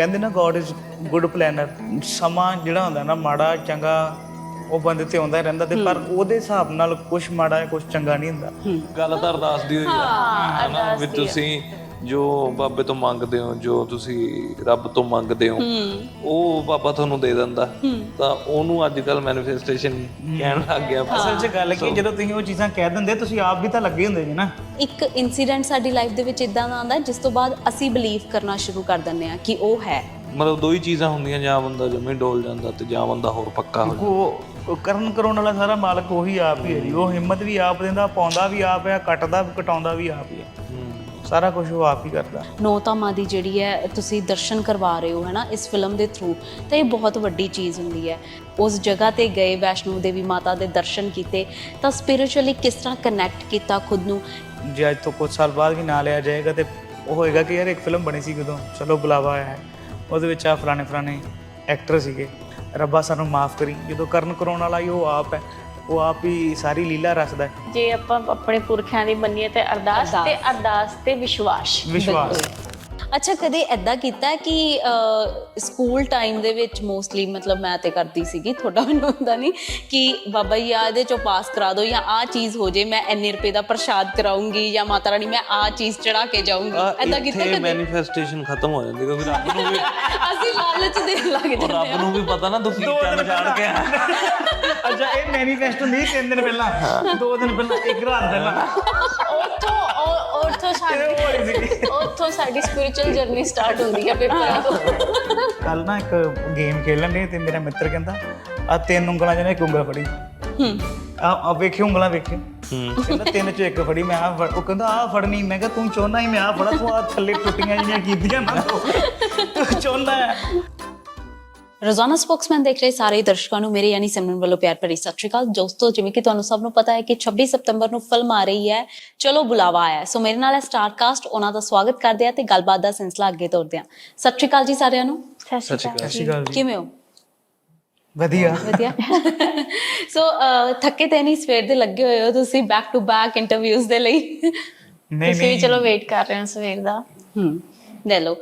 ਕਹਿੰਦੇ ਨਾ God is good planner ਸਮਾਂ ਜਿਹੜਾ ਹੁੰਦਾ ਨਾ ਮਾੜਾ ਚੰਗਾ ਉਹ ਬੰਦੇ ਤੇ ਆਉਂਦਾ ਹੀ ਰਹਿੰਦਾ ਤੇ ਪਰ ਉਹਦੇ ਹਿਸਾਬ ਨਾਲ ਕੁਝ ਮਾੜਾ ਹੈ ਕੁਝ ਚੰਗਾ ਨਹੀਂ ਹੁੰਦਾ। ਗੱਲ ਤਾਂ ਅਰਦਾਸ ਦੀ ਹੋਈ ਆ। ਹਨਾ ਵੀ ਤੁਸੀਂ ਜੋ ਬਾਬੇ ਤੋਂ ਮੰਗਦੇ ਹੋ ਜੋ ਤੁਸੀਂ ਰੱਬ ਤੋਂ ਮੰਗਦੇ ਹੋ ਉਹ ਬਾਬਾ ਤੁਹਾਨੂੰ ਦੇ ਦਿੰਦਾ। ਤਾਂ ਉਹਨੂੰ ਅੱਜ ਕੱਲ ਮੈਨੀਫੈਸਟੇਸ਼ਨ ਕਹਿਣ ਲੱਗ ਗਿਆ। ਅਸਲ 'ਚ ਗੱਲ ਕੀ ਜਦੋਂ ਤੁਸੀਂ ਉਹ ਚੀਜ਼ਾਂ ਕਹਿ ਦਿੰਦੇ ਤੁਸੀਂ ਆਪ ਵੀ ਤਾਂ ਲੱਗੇ ਹੁੰਦੇ ਜੀ ਨਾ। ਇੱਕ ਇਨਸੀਡੈਂਟ ਸਾਡੀ ਲਾਈਫ ਦੇ ਵਿੱਚ ਇਦਾਂ ਦਾ ਆਉਂਦਾ ਜਿਸ ਤੋਂ ਬਾਅਦ ਅਸੀਂ ਬਲੀਵ ਕਰਨਾ ਸ਼ੁਰੂ ਕਰ ਦਿੰਦੇ ਆ ਕਿ ਉਹ ਹੈ। ਮਤਲਬ ਦੋ ਹੀ ਚੀਜ਼ਾਂ ਹੁੰਦੀਆਂ ਜਾਂ ਬੰਦਾ ਜਮੀ ਡੋਲ ਜਾਂਦਾ ਤੇ ਜਾਂ ਬੰਦਾ ਹੋਰ ਪੱਕਾ ਹੋ ਜਾਂਦਾ ਉਹ ਉਹ ਕਰਨ ਕਰਾਉਣ ਵਾਲਾ ਸਾਰਾ ਮਾਲਕ ਉਹੀ ਆਪ ਹੀ ਹੈ ਜੀ। ਉਹ ਹਿੰਮਤ ਵੀ ਆਪ ਦਿੰਦਾ ਪਾਉਂਦਾ ਵੀ ਆਪ ਹੈ ਕੱਟਦਾ ਵੀ ਕਟਾਉਂਦਾ ਵੀ ਆਪ ਹੀ। ਹੈ। ਸਾਰਾ ਕੁਝ ਉਹ ਆਪ ਹੀ ਕਰਦਾ। ਨੌਤਾਮਾ ਦੀ ਜਿਹੜੀ ਹੈ ਤੁਸੀਂ ਦਰਸ਼ਨ ਕਰਵਾ ਰਹੇ ਹੋ ਹੈਨਾ ਇਸ ਫਿਲਮ ਦੇ ਥਰੂ ਤਾਂ ਇਹ ਬਹੁਤ ਵੱਡੀ ਚੀਜ਼ ਹੁੰਦੀ ਹੈ। ਉਸ ਜਗ੍ਹਾ ਤੇ ਗਏ ਵੈਸ਼ਨੋ ਦੇਵੀ ਮਾਤਾ ਦੇ ਦਰਸ਼ਨ ਕੀਤੇ ਤਾਂ ਸਪਿਰਚੁਅਲੀ ਕਿਸ ਤਰ੍ਹਾਂ ਕਨੈਕਟ ਕੀਤਾ ਖੁਦ ਨੂੰ? ਜੇ ਅੱਜ ਤੋਂ ਕੁਝ ਸਾਲ ਬਾਅਦ ਵੀ ਨਾ ਲਿਆ ਜਾਏਗਾ ਤੇ ਉਹ ਹੋਏਗਾ ਕਿ ਯਾਰ ਇੱਕ ਫਿਲਮ ਬਣੀ ਸੀ ਕਦੋਂ? ਚਲੋ ਬੁਲਾਵਾ ਆਇਆ ਹੈ। ਉਹਦੇ ਵਿੱਚ ਆ ਫਲਾਣੇ ਫਲਾਣੇ ਐਕਟਰ ਸੀਗੇ। ਰੱਬਾ ਸਾਨੂੰ ਮਾਫ ਕਰੀ। ਜਦੋਂ ਕਰਨ ਕਰਾਉਣ ਵਾਲਾ ਹੀ ਉਹ ਆਪ ਹੈ। ਉਹ ਆਪ ਹੀ ਸਾਰੀ ਲੀਲਾ ਰਚਦਾ ਹੈ। ਜੇ ਆਪਾਂ ਆਪਣੇ ਪੁਰਖਿਆਂ ਦੀ ਮੰਨੀਏ ਤੇ ਅਰਦਾਸ ਤੇ ਅਰਦਾਸ ਤੇ ਵਿਸ਼ਵਾਸ। ਵਿਸ਼ਵਾਸ। ਅੱਛਾ ਕਦੇ ਐਦਾਂ ਕੀਤਾ ਹੈ ਕਿ ਸਕੂਲ ਟਾਈਮ ਦੇ ਵਿੱਚ ਮੋਸਟਲੀ ਮਤਲਬ ਮੈਂ ਤੇ ਕਰਦੀ ਸੀਗੀ ਤੁਹਾਡਾ ਮੈਨੂੰ ਹੁੰਦਾ ਨਹੀਂ ਕਿ ਬਾਬਾ ਜੀ ਆ ਇਹਦੇ ਚੋਂ ਪਾਸ ਕਰਾ ਦਿਓ ਜਾਂ ਆ ਚੀਜ਼ ਹੋ ਜੇ ਮੈਂ ਇੰਨੇ ਰੁਪਏ ਦਾ ਪ੍ਰਸ਼ਾਦ ਕਰਾਉਂਗੀ ਜਾਂ ਮਾਤਾ ਰਾਣੀ ਮੈਂ ਆ ਚੀਜ਼ ਚੜਾ ਕੇ ਜਾਊਂਗੀ। ਐਦਾਂ ਕੀਤਾ ਕਦੇ? ਮੈਨੀਫੈਸਟੇਸ਼ਨ ਖਤਮ ਹੋ ਜਾਂਦੀ ਕਿਉਂਕਿ ਰੱਬ ਨੂੰ ਵੀ ਅਸੀਂ ਲਾਲਚ ਦੇਣ ਲੱਗ ਜਾਂਦੇ ਰੱਬ ਨੂੰ ਵੀ ਪਤਾ ਨਾ ਤੁਸੀਂ ਚੰਨ ਜਾਣ ਕੇ ਆਏ। ਅੱਛਾ ਇਹ ਮੈਨੀਫੈਸਟੋ ਨਹੀਂ ਤਿੰਨ ਦਿਨ ਪਹਿਲਾਂ? ਦੋ ਦਿਨ ਪਹਿਲਾਂ ਇੱਕ ਰਾਤ ਪਹਿਲਾਂ। ਉੱਥੋਂ ਉਹ- ਉੱਥੋਂ ਇਹ ਸਾਡੀ ਉੱਥੋਂ ਸਾਡੀ ਸਪਿਰਚੁਅਲ ਜਰਨੀ ਸਟਾਰਟ ਹੁੰਦੀ ਹੈ ਪੇਪਰਾਂ ਤੋਂ। ਕੱਲ ਨਾ ਇੱਕ ਗੇਮ ਖੇਲਣ ਦੇ ਤੇ ਮੇਰਾ ਮਿੱਤਰ ਕਹਿੰਦਾ ਆ ਤਿੰਨ ਉਂਗਲਾਂ ਜਿਹਨੇ ਇੱਕ ਉਂਗਲ ਫੜੀ। ਹੂੰ। ਆ ਵੇਖਿਓ ਉਂਗਲਾਂ ਵੇਖਿਓ। ਹੂੰ। ਕਹਿੰਦਾ ਤਿੰਨ ਚੋਂ ਇੱਕ ਫੜੀ ਮੈਂ ਆ ਉਹ ਕਹਿੰਦਾ ਆ ਫੜਨੀ ਮੈਂ ਕਿਹਾ ਤੂੰ ਚਾਹੁੰਦਾ ਹੀ ਮੈਂ ਆ ਫੜਾ ਤੂੰ ਆ ਥੱਲੇ ਟੁੱਟੀਆਂ ਜਿਹੜੀਆਂ ਕੀਤੀਆਂ ਨਾ ਤੂੰ। ਹੈ। ਰੋਜ਼ਾਨਾ ਸਪੋਕਸਮੈਨ ਦੇਖ ਰਹੇ ਸਾਰੇ ਦਰਸ਼ਕਾਂ ਨੂੰ ਮੇਰੇ ਯਾਨੀ ਸਿਮਰਨ ਵੱਲੋਂ ਪਿਆਰ ਭਰੀ ਸਤਿ ਸ਼੍ਰੀ ਅਕਾਲ। ਦੋਸਤੋ ਜਿਵੇਂ ਕਿ ਤੁਹਾਨੂੰ ਸਭ ਨੂੰ ਪਤਾ ਹੈ ਕਿ 26 ਸਤੰਬਰ ਨੂੰ ਫਿਲਮ ਆ ਰਹੀ ਹੈ ਚਲੋ ਬੁਲਾਵਾ ਆਇਆ। ਸੋ ਮੇਰੇ ਨਾਲ ਹੈ ਸਟਾਰ ਕਾਸਟ ਉਹਨਾਂ ਦਾ ਸਵਾਗਤ ਕਰਦੇ ਆ ਤੇ ਗੱਲਬਾਤ ਦਾ ਸਿਲਸਿਲਾ ਅੱਗੇ ਤੋਰਦੇ ਆ ਸਤਿ ਸ਼੍ਰੀ ਅਕਾਲ ਜੀ ਸਾਰਿਆਂ ਨੂੰ। ਸਤਿ ਸ਼੍ਰੀ ਅਕਾਲ। ਕਿਵੇਂ ਹੋ? ਵਧੀਆ। ਵਧੀਆ। ਸੋ ਥੱਕੇ ਤੇ ਨਹੀਂ ਸਵੇਰ ਦੇ ਲੱਗੇ ਹੋਏ ਹੋ ਤੁਸੀਂ ਬੈਕ ਟੂ ਬੈਕ ਇੰਟਰਵਿਊਜ਼ ਦੇ ਲਈ? ਨਹੀਂ ਨਹੀਂ। ਚਲੋ ਵੇਟ ਕਰ ਰਹੇ ਹਾਂ ਸਵੇਰ ਦਾ। ਹੂੰ। ਲੈ ਲਓ।